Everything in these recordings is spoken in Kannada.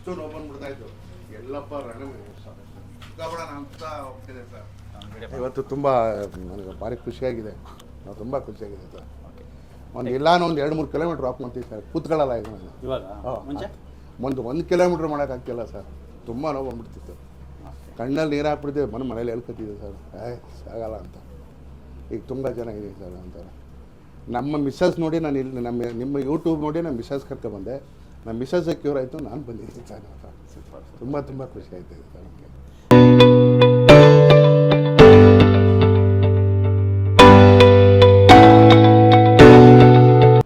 ಅಷ್ಟು ನೋವು ಬಂದ್ಬಿಡ್ತಾ ಇತ್ತು. ಎಲ್ಲಪ್ಪ ರಣ ಸಿಕ್ಕಾಬಿಡೋಣ ಅಂತ ಹೋಗ್ತಿದೆ ಸರ್. ಇವತ್ತು ತುಂಬ ನನಗೆ ಭಾರಿ ಖುಷಿಯಾಗಿದೆ. ನಾವು ತುಂಬ ಖುಷಿಯಾಗಿದೆ ಸರ್. ಒಂದು ಇಲ್ಲ ಒಂದು ಎರಡು ಮೂರು ಕಿಲೋಮೀಟ್ರ್ ವಾಕ್ ಮಾಡ್ತೀವಿ ಸರ್. ಕೂತ್ಕೊಳ್ಳಲ್ಲ ಈಗ ನಾನು. ಇವಾಗ. ಒಂದು ಒಂದು ಕಿಲೋಮೀಟ್ರ್ ಮಾಡೋಕ್ಕಾಗ್ತಿಲ್ಲ ಸರ್. ತುಂಬ ನೋವು ಬಂದ್ಬಿಡ್ತಿತ್ತು ಕಣ್ಣಲ್ಲಿ ನೀರು ಹಾಕ್ಬಿಡ್ತೀವಿ ಮನೆ ಮನೇಲಿ ಹೇಳ್ಕೊತಿದ್ದೆ ಸರ್. ಏ ಆಗಲ್ಲ ಅಂತ. ಈಗ ತುಂಬ ಚೆನ್ನಾಗಿದೆ ಸರ್ ಅಂತಾರೆ ನಮ್ಮ ಮಿಸ್ಸಸ್ ನೋಡಿ ನಾನು ಇಲ್ಲಿ ನಮ್ಮ ನಿಮ್ಮ ಯೂಟ್ಯೂಬ್ ನೋಡಿ ನಾನು ಮಿಸ್ಸಸ್ ಕರ್ಕೊಬಂದೆ ನಮ್ಮ ಮಿಸಸ್ ಕ್ಯೂರ್ ಆಯಿತು, ನಾನು ಬಂದಿದ್ದೀನಿ ಸರ್ ತುಂಬ ತುಂಬ ಖುಷಿ ಆಯ್ತು ನನಗೆ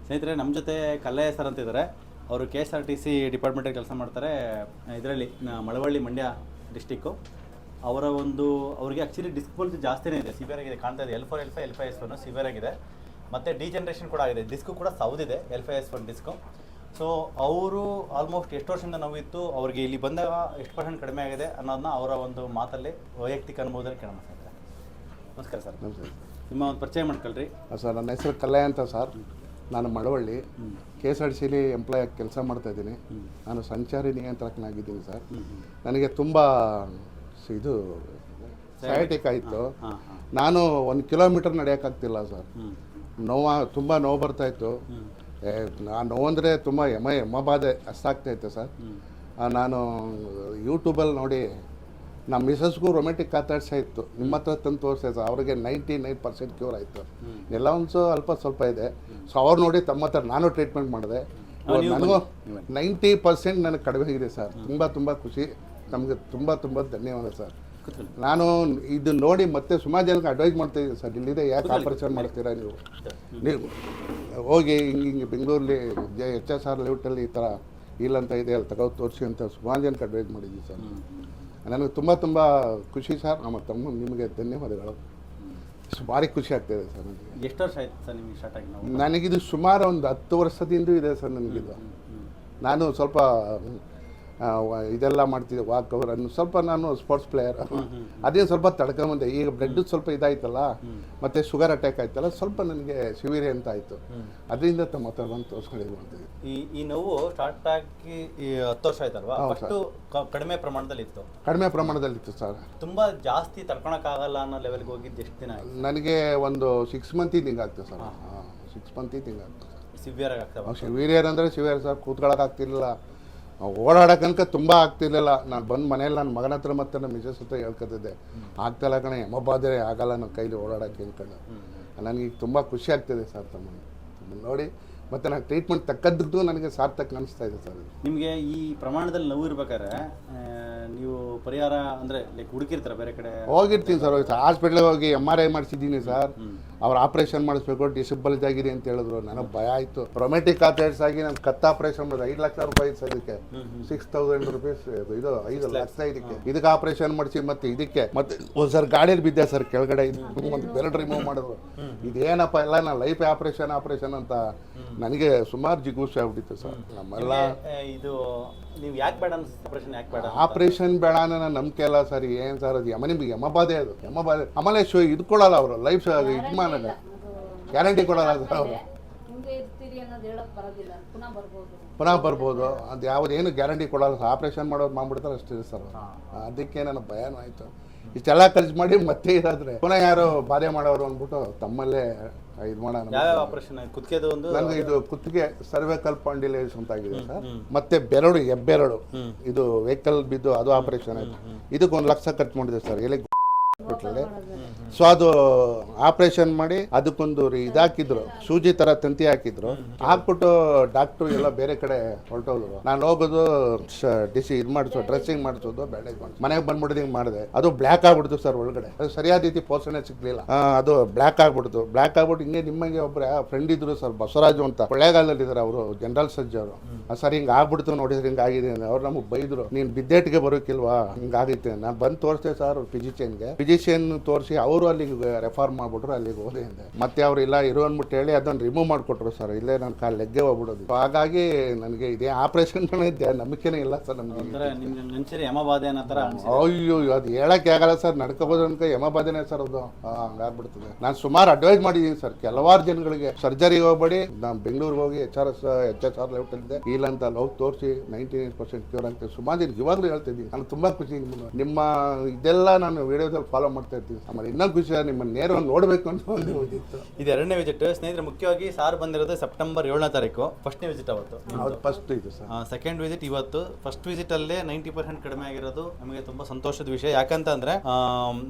ಸ್ನೇಹಿತರೆ, ನಮ್ಮ ಜೊತೆ ಕಲ್ಲಯ್ಯ ಸರ್ ಅಂತ ಇದ್ದಾರೆ. ಅವರು K S R T C ಡಿಪಾರ್ಟ್ಮೆಂಟಲ್ಲಿ ಕೆಲಸ ಮಾಡ್ತಾರೆ. ಇದರಲ್ಲಿ ಮಳವಳ್ಳಿ ಮಂಡ್ಯ ಡಿಸ್ಟಿಕ್ಕು ಅವರ ಒಂದು, ಅವರಿಗೆ ಆ್ಯಕ್ಚುಲಿ ಡಿಸ್ಕ್ ಜಾಸ್ತಿನೇ ಇದೆ. ಸಿವಿಯರ್ ಆಗಿದೆ, ಕಾಣ್ತಾ ಇದೆ. L four L five L five S one severe ಆಗಿದೆ. ಮತ್ತು ಡಿ ಜನ್ರೇಷನ್ ಕೂಡ ಆಗಿದೆ. ಡಿಸ್ಕು ಕೂಡ ಸೌದಿದೆ L five S one disc so ಅವರು ಆಲ್ಮೋಸ್ಟ್ ಎಷ್ಟು ವರ್ಷದಿಂದ ನೋವಿತ್ತು ಅವ್ರಿಗೆ ಇಲ್ಲಿ ಬಂದಾಗ ಎಷ್ಟು ಪರ್ಸೆಂಟ್ ಕಡಿಮೆ ಆಗಿದೆ ಅನ್ನೋದನ್ನ ಅವರ ಒಂದು ಮಾತಲ್ಲಿ ವೈಯಕ್ತಿಕ ಅನುಭವದಲ್ಲಿ ಕೇಳೋಣ ಸ್ನೇಹಿತರೆ ನಮಸ್ಕಾರ ಸರ್. ನಿಮ್ಮ ಒಂದು ಪರಿಚಯ ಮಾಡ್ಕೊಳ್ರಿ. ಸರ್ ನನ್ನ ಹೆಸರು ಕಲ್ಲಯ್ಯ ಅಂತ ಸರ್. ನಾನು Malavalli. K S R T ಸಿಲಿ employee ಆಗಿ ಕೆಲಸ ಮಾಡ್ತಾ ಇದ್ದೀನಿ. ನಾನು ಸಂಚಾರಿ ನಿಯಂತ್ರಕನಾಗಿದ್ದೀನಿ ಸರ್. ನನಗೆ ತುಂಬ ಇದು ಸಯಾಟಿಕ್ ಆಯಿತು ನಾನು ಒಂದು ಕಿಲೋಮೀಟರ್ ನಡೆಯೋಕ್ಕಾಗ್ತಿಲ್ಲ ಸರ್. ನೋವು ತುಂಬ ನೋವು ಬರ್ತಾಯಿತ್ತು ಆ ಅಂದರೆ ತುಂಬ ಎಮ ಎಮ್ಮ ಬಾಧೆ ಅಷ್ಟಾಗ್ತಾಯಿತ್ತು ಸರ್. ನಾನು ಯೂಟ್ಯೂಬಲ್ಲಿ ನೋಡಿ ನಮ್ಮ ಮಿಸಸ್ಗೂ ರೊಮ್ಯಾಟಿಕ್ ಕಾತಾಡ್ಸೇ ಇತ್ತು. ನಿಮ್ಮ ಹತ್ರ ತಂದು ತೋರಿಸ್ತಾ ಸರ್ ಅವ್ರಿಗೆ ನೈಂಟಿ ನೈನ್ ಪರ್ಸೆಂಟ್ ಕ್ಯೂರ್ ಆಯಿತು. ಎಲ್ಲ ಒಂದು ಅಲ್ಪ ಸ್ವಲ್ಪ ಇದೆ. ಸೊ ಅವ್ರು ನೋಡಿ ತಮ್ಮ ಹತ್ರ ನಾನು ಟ್ರೀಟ್ಮೆಂಟ್ ಮಾಡಿದೆ. ನನಗೂ ನೈಂಟಿ ಪರ್ಸೆಂಟ್ ನನಗೆ ಕಡಿಮೆ ಆಗಿದೆ ಸರ್. ತುಂಬ ತುಂಬ ಖುಷಿ. ನಮಗೆ ತುಂಬ ತುಂಬ ಧನ್ಯವಾದ ಸರ್. ನಾನು ಇದು ನೋಡಿ ಮತ್ತೆ ಸುಮಾರು ಜನಕ್ಕೆ ಅಡ್ವೈಸ್ ಮಾಡ್ತಾ ಇದ್ದೀನಿ ಸರ್ ಇಲ್ಲಿದೆ ಯಾಕೆ ಆಪರೇಷನ್ ಮಾಡ್ತೀರಾ ನೀವು? ನೀವು. ಹೋಗಿ ಹಿಂಗೆ ಹಿಂಗೆ ಬೆಂಗಳೂರಲ್ಲಿ ಜೆ ಎಚ್ ಎಸ್ ಆರ್ ಲೇಔಟಲ್ಲಿ ಈ ಥರ ಇಲ್ಲ ಅಂತ ಇದೆ ಅಲ್ಲಿ ತಗೋ ತೋರಿಸಿ ಅಂತ ಸುಮಾರು ಜನಕ್ಕೆ ಅಡ್ವೈಸ್ ಮಾಡಿದ್ವಿ ಸರ್. ನನಗೆ ತುಂಬ ತುಂಬ ಖುಷಿ ಸರ್. ನಮ್ಮ ತಮ್ಮ ನಿಮಗೆ ಧನ್ಯವಾದಗಳು. ಭಾರಿ ಖುಷಿ ಆಗ್ತಾಯಿದೆ ಸರ್ ನನಗೆ. ಎಷ್ಟು ವರ್ಷ ಆಯ್ತು ಸರ್ ನಿಮಗೆ ಸ್ಟಾರ್ಟ್ ಆಗಿ ನನಗಿದು ಸುಮಾರು ಒಂದು ಹತ್ತು ವರ್ಷದಿಂದ ಇದೆ ಸರ್ ನನಗಿದು. ನಾನು ಸ್ವಲ್ಪ ಇದೆಲ್ಲ ಮಾಡ್ತಿದ್ದೆ ವಾಕ್ ಅವರ್ ಅನ್ನು. ಸ್ವಲ್ಪ ನಾನು ಸ್ಪೋರ್ಟ್ಸ್ ಪ್ಲೇಯರ್ ಅದೇ ಸ್ವಲ್ಪ ತಡ್ಕೊಂಬಂದೆ ಈಗ ಬ್ಲಡ್ ಸ್ವಲ್ಪ ಇದಾಯ್ತಲ್ಲ ಮತ್ತೆ ಶುಗರ್ ಅಟ್ಯಾಕ್ ಆಯ್ತಲ್ಲ ಸ್ವಲ್ಪ ನನಗೆ ಶಿವಿರಿ ಅಂತ ಆಯಿತು. ಅದರಿಂದ ತಮ್ಮ ಹತ್ರ ಬಂದು ಈ ಈ ನೋವು ಸ್ಟಾರ್ಟ್ ಆಗಿ ಹತ್ತು ವರ್ಷ ಆಯ್ತಲ್ವಾ? ಫಸ್ಟು ಕಡಿಮೆ ಪ್ರಮಾಣದಲ್ಲಿ ಇತ್ತು. ಕಡಿಮೆ ಪ್ರಮಾಣದಲ್ಲಿತ್ತು ಸರ್. ತುಂಬಾ ಜಾಸ್ತಿ ತಡ್ಕೊಳಕ್ಕಾಗಲ್ಲ ಅನ್ನೋ ಲೆವೆಲ್ಗೆ ಹೋಗಿದ್ದು ಎಷ್ಟು ದಿನ ನನಗೆ ಒಂದು ಸಿಕ್ಸ್ ಮಂತಿದ್ದು ಹಿಂಗಾಗ್ತದೆ ಸರ್. ಸಿಕ್ಸ್ ಮಂತಿದ್ದು ಹಿಂಗಾಗ್ತದೆ ಸಿವಿಯರ್ ಆಗ್ತದೆ ಸಿವಿಯರ್ ಅಂದ್ರೆ ಸಿವಿಯರ್ ಸರ್. ಕೂತ್ಕೊಳ್ಳೋಕೆ ಓಡಾಡೋಕನಕ ತುಂಬ ಆಗ್ತಿರ್ಲಿಲ್ಲ ನಾನು ಬಂದು ಮನೇಲಿ ನನ್ನ ಮಗನ ಹತ್ರ ಮತ್ತೆ ನನ್ನ ಮಿಸಸ್ ಹತ್ರ ಹೇಳ್ಕೊತಿದ್ದೆ. ಇಲ್ಲ ಕಣೆ ಎಮ್ಮಬಾದ್ರೆ ಆಗಲ್ಲ ನನ್ನ ಕೈಲಿ ಓಡಾಡೋಕ್ಕೆ ಅನ್ಕೊಂಡು ನನಗೆ ತುಂಬ ಖುಷಿ ಆಗ್ತಿದೆ ಸರ್ ತಮ್ಮ ತಮ್ಮನ್ನ ನೋಡಿ ಮತ್ತು ನಾನು ಟ್ರೀಟ್ಮೆಂಟ್ ತಕ್ಕದ್ದು ನನಗೆ ಸಾರ್ಥಕ ಅನಿಸ್ತಾ ಇದೆ ಸರ್ ನಿಮಗೆ ಈ ಪ್ರಮಾಣದಲ್ಲಿ ನೋವು ಇರ್ಬೇಕಾದ್ರೆ ನೀವು ಪರಿಹಾರ ಅಂದರೆ ಲೈಕ್ ಹುಡುಕಿರ್ತಾರೆ ಬೇರೆ ಕಡೆ? ಹೋಗಿರ್ತೀನಿ ಸರ್ ಹಾಸ್ಪಿಟ್ಲಿಗೆ ಹೋಗಿ ಎಂ ಆರ್ ಐ ಮಾಡಿಸಿದ್ದೀನಿ ಸರ್. ಅವ್ರು ಆಪ್ರೇಷನ್ ಮಾಡಿಸ್ಬೇಕು ಡಿಸಿಬಲ್ ಆಗಿದೆ ಅಂತ ಹೇಳಿದ್ರು. ನನಗೆ ಭಯ ಆಯಿತು. ರೊಮೆಟಿಕ್ ಆಥೈಟ್ಸ್ ಆಗಿ ನಾನು ಕತ್ತ ಆಪ್ರೇಷನ್ ಮಾಡಿದೆ. ಐದು ಲಕ್ಷ ರೂಪಾಯಿ ಅದಕ್ಕೆ ಸಿಕ್ಸ್ ತೌಸಂಡ್ ರುಪೀಸ್ ಇದು ಐದು ಲಕ್ಷ ಇದಕ್ಕೆ. ಇದಕ್ಕೆ ಆಪ್ರೇಷನ್ ಮಾಡಿಸಿ ಮತ್ತೆ ಇದಕ್ಕೆ. ಮತ್ತೆ ಒಂದು ಸರ್ ಗಾಡಿಯಲ್ಲಿ ಬಿದ್ದೆ ಸರ್ ಕೆಳಗಡೆ. ಇದು ಒಂದು ಬೆರಡ್ ರಿಮೂವ್ ಮಾಡಿದ್ರು. ಇದೇನಪ್ಪ ಎಲ್ಲ ನಾನು ಲೈಫ್ ಆಪ್ರೇಷನ್ ಆಪ್ರೇಷನ್ ಅಂತ ನನಗೆ ಸುಮಾರು ಜಿಗುಸೆ ಆಗ್ಬಿಟ್ಟಿತ್ತು ಸರ್. ನಮ್ಮೆಲ್ಲ ಇದು ನೀವು ಯಾಕೆ ಬೇಡ ಆಪರೇಷನ್ ಯಾಕೆ ಬೇಡ ಆಪರೇಷನ್ ಬೇಡ ಅನ್ನೋ ನಂಬಿಕೆ ಅಲ್ಲ ಸರ್. ಏನು ಸರ್ ಅದು? ಯಮ ನಿಮ್ಗೆ ಯಮಬಾಧೆ ಅದು. ಯಮಬಾಧೆ ಆಮೇಲೆ ಶೋ ಇದ್ಕೊಳ್ಳಲ್ಲ ಕೊಡಲ್ಲ ಅವರು ಲೈಫ್ ಇದು ಗ್ಯಾರಂಟಿ ಕೊಡಲ್ಲ ಅವರು ಹಿಂಗೆ ಇರ್ತೀರಿ ಅನ್ನೋದು ಹೇಳಕ್ ಬರೋದಿಲ್ಲ. ಪುನಃ ಬರ್ಬೋದು. ಅದು ಯಾವುದೇನು ಗ್ಯಾರಂಟಿ ಕೊಡಲ್ಲ. ಆಪರೇಷನ್ ಆಪ್ರೇಷನ್ ಮಾಡೋದು ಮಾಡ್ಬಿಡ್ತಾರೆ ಅಷ್ಟೇ ಸರ್ ಅದಕ್ಕೆ ನನ್ನ ಭಯನೂ ಆಯಿತು. ಇಷ್ಟೆಲ್ಲ ಖರ್ಚು ಮಾಡಿ ಮತ್ತೆ ಇದಾದ್ರೆ. ಪುನಃ ಯಾರು ಬಾಧೆ ಮಾಡೋರು ಅಂದ್ಬಿಟ್ಟು ತಮ್ಮಲ್ಲೇ ಇದು ಮಾಡೋಣ ಯಾವ್ಯಾವ ಆಪರೇಷನ್ ಕುತ್ತಿಗೆದು ಒಂದು ನನಗೆ ಇದು ಕುತ್ತಿಗೆ ಸರ್ವೆಕಲ್ ಪಾಂಡಿಲೇಸ್ ಅಂತ ಆಗಿದೆ ಸರ್. ಮತ್ತೆ ಬೆರಳು ಹೆಬ್ಬೆರಳು. ಇದು ವೆಹಿಕಲ್ ಬಿದ್ದು ಅದು ಆಪರೇಷನ್ ಆಯ್ತು. ಇದಕ್ಕೆ ಒಂದು ಲಕ್ಷ ಖರ್ಚು ಮಾಡಿದೆ ಸರ್. ಎಲ್ಲಿ ಸೊ ಅದು ಆಪರೇಷನ್ ಮಾಡಿ ಅದಕ್ಕೊಂದು ಇದಾಕಿದ್ರು. ಸೂಜಿ ತರ ತಂತಿ ಹಾಕಿದ್ರು. ಹಾಕ್ಬಿಟ್ಟು ಡಾಕ್ಟ್ರು ಎಲ್ಲ ಬೇರೆ ಕಡೆ ಹೊರಟೋದ್ರು. ನಾನು ಹೋಗೋದು ಡಿಸಿ ಇದು ಮಾಡಿಸೋ ಡ್ರೆಸ್ಸಿಂಗ್ ಮಾಡಿಸೋದು ಬ್ಯಾಂಡೇಜ್ ಮಾಡಿ ಮನೆಗೆ ಬಂದ್ಬಿಟ್ಟು ಹಿಂಗೆ ಮಾಡಿದೆ. ಅದು ಬ್ಲ್ಯಾಕ್ ಆಗ್ಬಿಡ್ತು ಸರ್ ಒಳಗಡೆ. ಅದು ಸರಿಯಾದ ರೀತಿ ಪೋಷಣೆ ಸಿಗ್ಲಿಲ್ಲ. ಅದು ಬ್ಲ್ಯಾಕ್ ಆಗ್ಬಿಡ್ತು. ಬ್ಲ್ಯಾಕ್ ಆಗ್ಬಿಟ್ಟು ಹಿಂಗೆ ನಿಮ್ಮಂಗೆ ಒಬ್ಬರ ಫ್ರೆಂಡ್ ಇದ್ರು ಸರ್ ಬಸವರಾಜು ಅಂತ. ಕೊಳ್ಳೇಗಾಲದಲ್ಲಿ ಇದ್ದಾರೆ ಅವರು ಜನರಲ್ ಸರ್ಜರ್ ಅವರು. ಸರ್ ಹಿಂಗೆ ಆಗ್ಬಿಡ್ತು ನೋಡಿದ್ರೆ ಹಿಂಗೆ ಆಗಿದೆ. ಅವ್ರು ನಮಗೆ ಬೈದ್ರು. ನೀನು ಬಿದ್ದೇಟ್ಗೆ ಬರೋಕಿಲ್ವಾ? ಹಿಂಗಾಗೈತೆ ನಾನು ಬಂದು ತೋರಿಸ್ದೆ ಸರ್ ಫಿಸಿಷಿಯನ್ಗೆ ಫಿಸಿಷಿಯನ್ ತೋರಿಸಿ ಅವರು ಅಲ್ಲಿಗೆ ರೆಫರ್ ಮಾಡಿಬಿಟ್ರು ಅಲ್ಲಿಗೆ ಹೋದೆ ಅಂದೆ. ಮತ್ತೆ ಅವ್ರು ಇಲ್ಲ ಇರು ಅಂದ್ಬಿಟ್ಟು ಹೇಳಿ ಅದನ್ನು ರಿಮೂವ್ ಮಾಡಿಕೊಟ್ರು ಸರ್. ಇಲ್ಲೇ ನಾನು ಕಾಲು ಲೆಗ್ಗೆ ಹೋಗ್ಬಿಡೋದು. ಹಾಗಾಗಿ ನನಗೆ ಇದೇ ಆಪ್ರೇಷನ್ ನಂಬಿಕೆನೇ ಇಲ್ಲ ಸರ್ ನಮ್ಗೆ. ಯಮಬಾಧೆ ಅಯ್ಯೋ ಅದು ಹೇಳಕ್ಕೆ ಆಗಲ್ಲ ಸರ್. ನಡ್ಕೋಬೋದು ಅನ್ಕೋ ಯಮಬಾಧೆನೇ ಸರ್ ಅದು. ಹಂಗಾಗ್ಬಿಡ್ತದೆ. ನಾನು ಸುಮಾರು ಅಡ್ವೈಸ್ ಮಾಡಿದ್ದೀನಿ ಸರ್. ಕೆಲವಾರು ಜನಗಳಿಗೆ ಸರ್ಜರಿ ಹೋಗ್ಬೇಡಿ. ನಾನು ಬೆಂಗಳೂರಿಗೆ ಹೋಗಿ H R S H S R ಲೆವೆಟಲ್ಲಿದೆ ಇಲ್ಲ ಅಂತ ಅಲ್ಲಿ ಹೋಗಿ ತೋರಿಸಿ ನೈಂಟಿ ನೈನ್ ಪರ್ಸೆಂಟ್ ಕ್ಯೂರ್ ಅಂತ ಸುಮಾರು ದಿನ ಇವಾಗಲೂ ಹೇಳ್ತಿದ್ದೀನಿ. ನಾನು ತುಂಬ ಖುಷಿ. ನಿಮ್ಮ ಇದೆಲ್ಲ ನಾನು ವಿಡಿಯೋದಲ್ಲಿ ಫಾಲೋ ಮಾಡ್ತಾ ಇರ್ತೀವಿ. ಆಮೇಲೆ ಇನ್ನೊಂದು ಖುಷಿ ನಿಮ್ಮ ನೇರವಾಗಿ ನೋಡಬೇಕು ಅಂತ ಒಂದು ಇದಿತ್ತು. ಇದು ಎರಡನೇ ವಿಸಿಟ್ ಸ್ನೇಹಿತರೆ ಮುಖ್ಯವಾಗಿ ಸಾರ್ ಬಂದಿರೋದು ಸೆಪ್ಟೆಂಬರ್ ಏಳನೇ ತಾರೀಕು. ಫಸ್ಟ್ನೇ ವಿಸಿಟ್ ಅವತ್ತು ಫಸ್ಟ್ ಇದು ಸರ್. ಸೆಕೆಂಡ್ ವಿಸಿಟ್ ಇವತ್ತು. ಫಸ್ಟ್ ವಿಸಿಟ್ ಅಲ್ಲೇ ನೈಂಟಿ ಪರ್ಸೆಂಟ್ ಕಡಿಮೆ ಆಗಿರೋದು ನಮಗೆ ತುಂಬಾ ಸಂತೋಷದ ವಿಷಯ. ಯಾಕಂತಂದ್ರೆ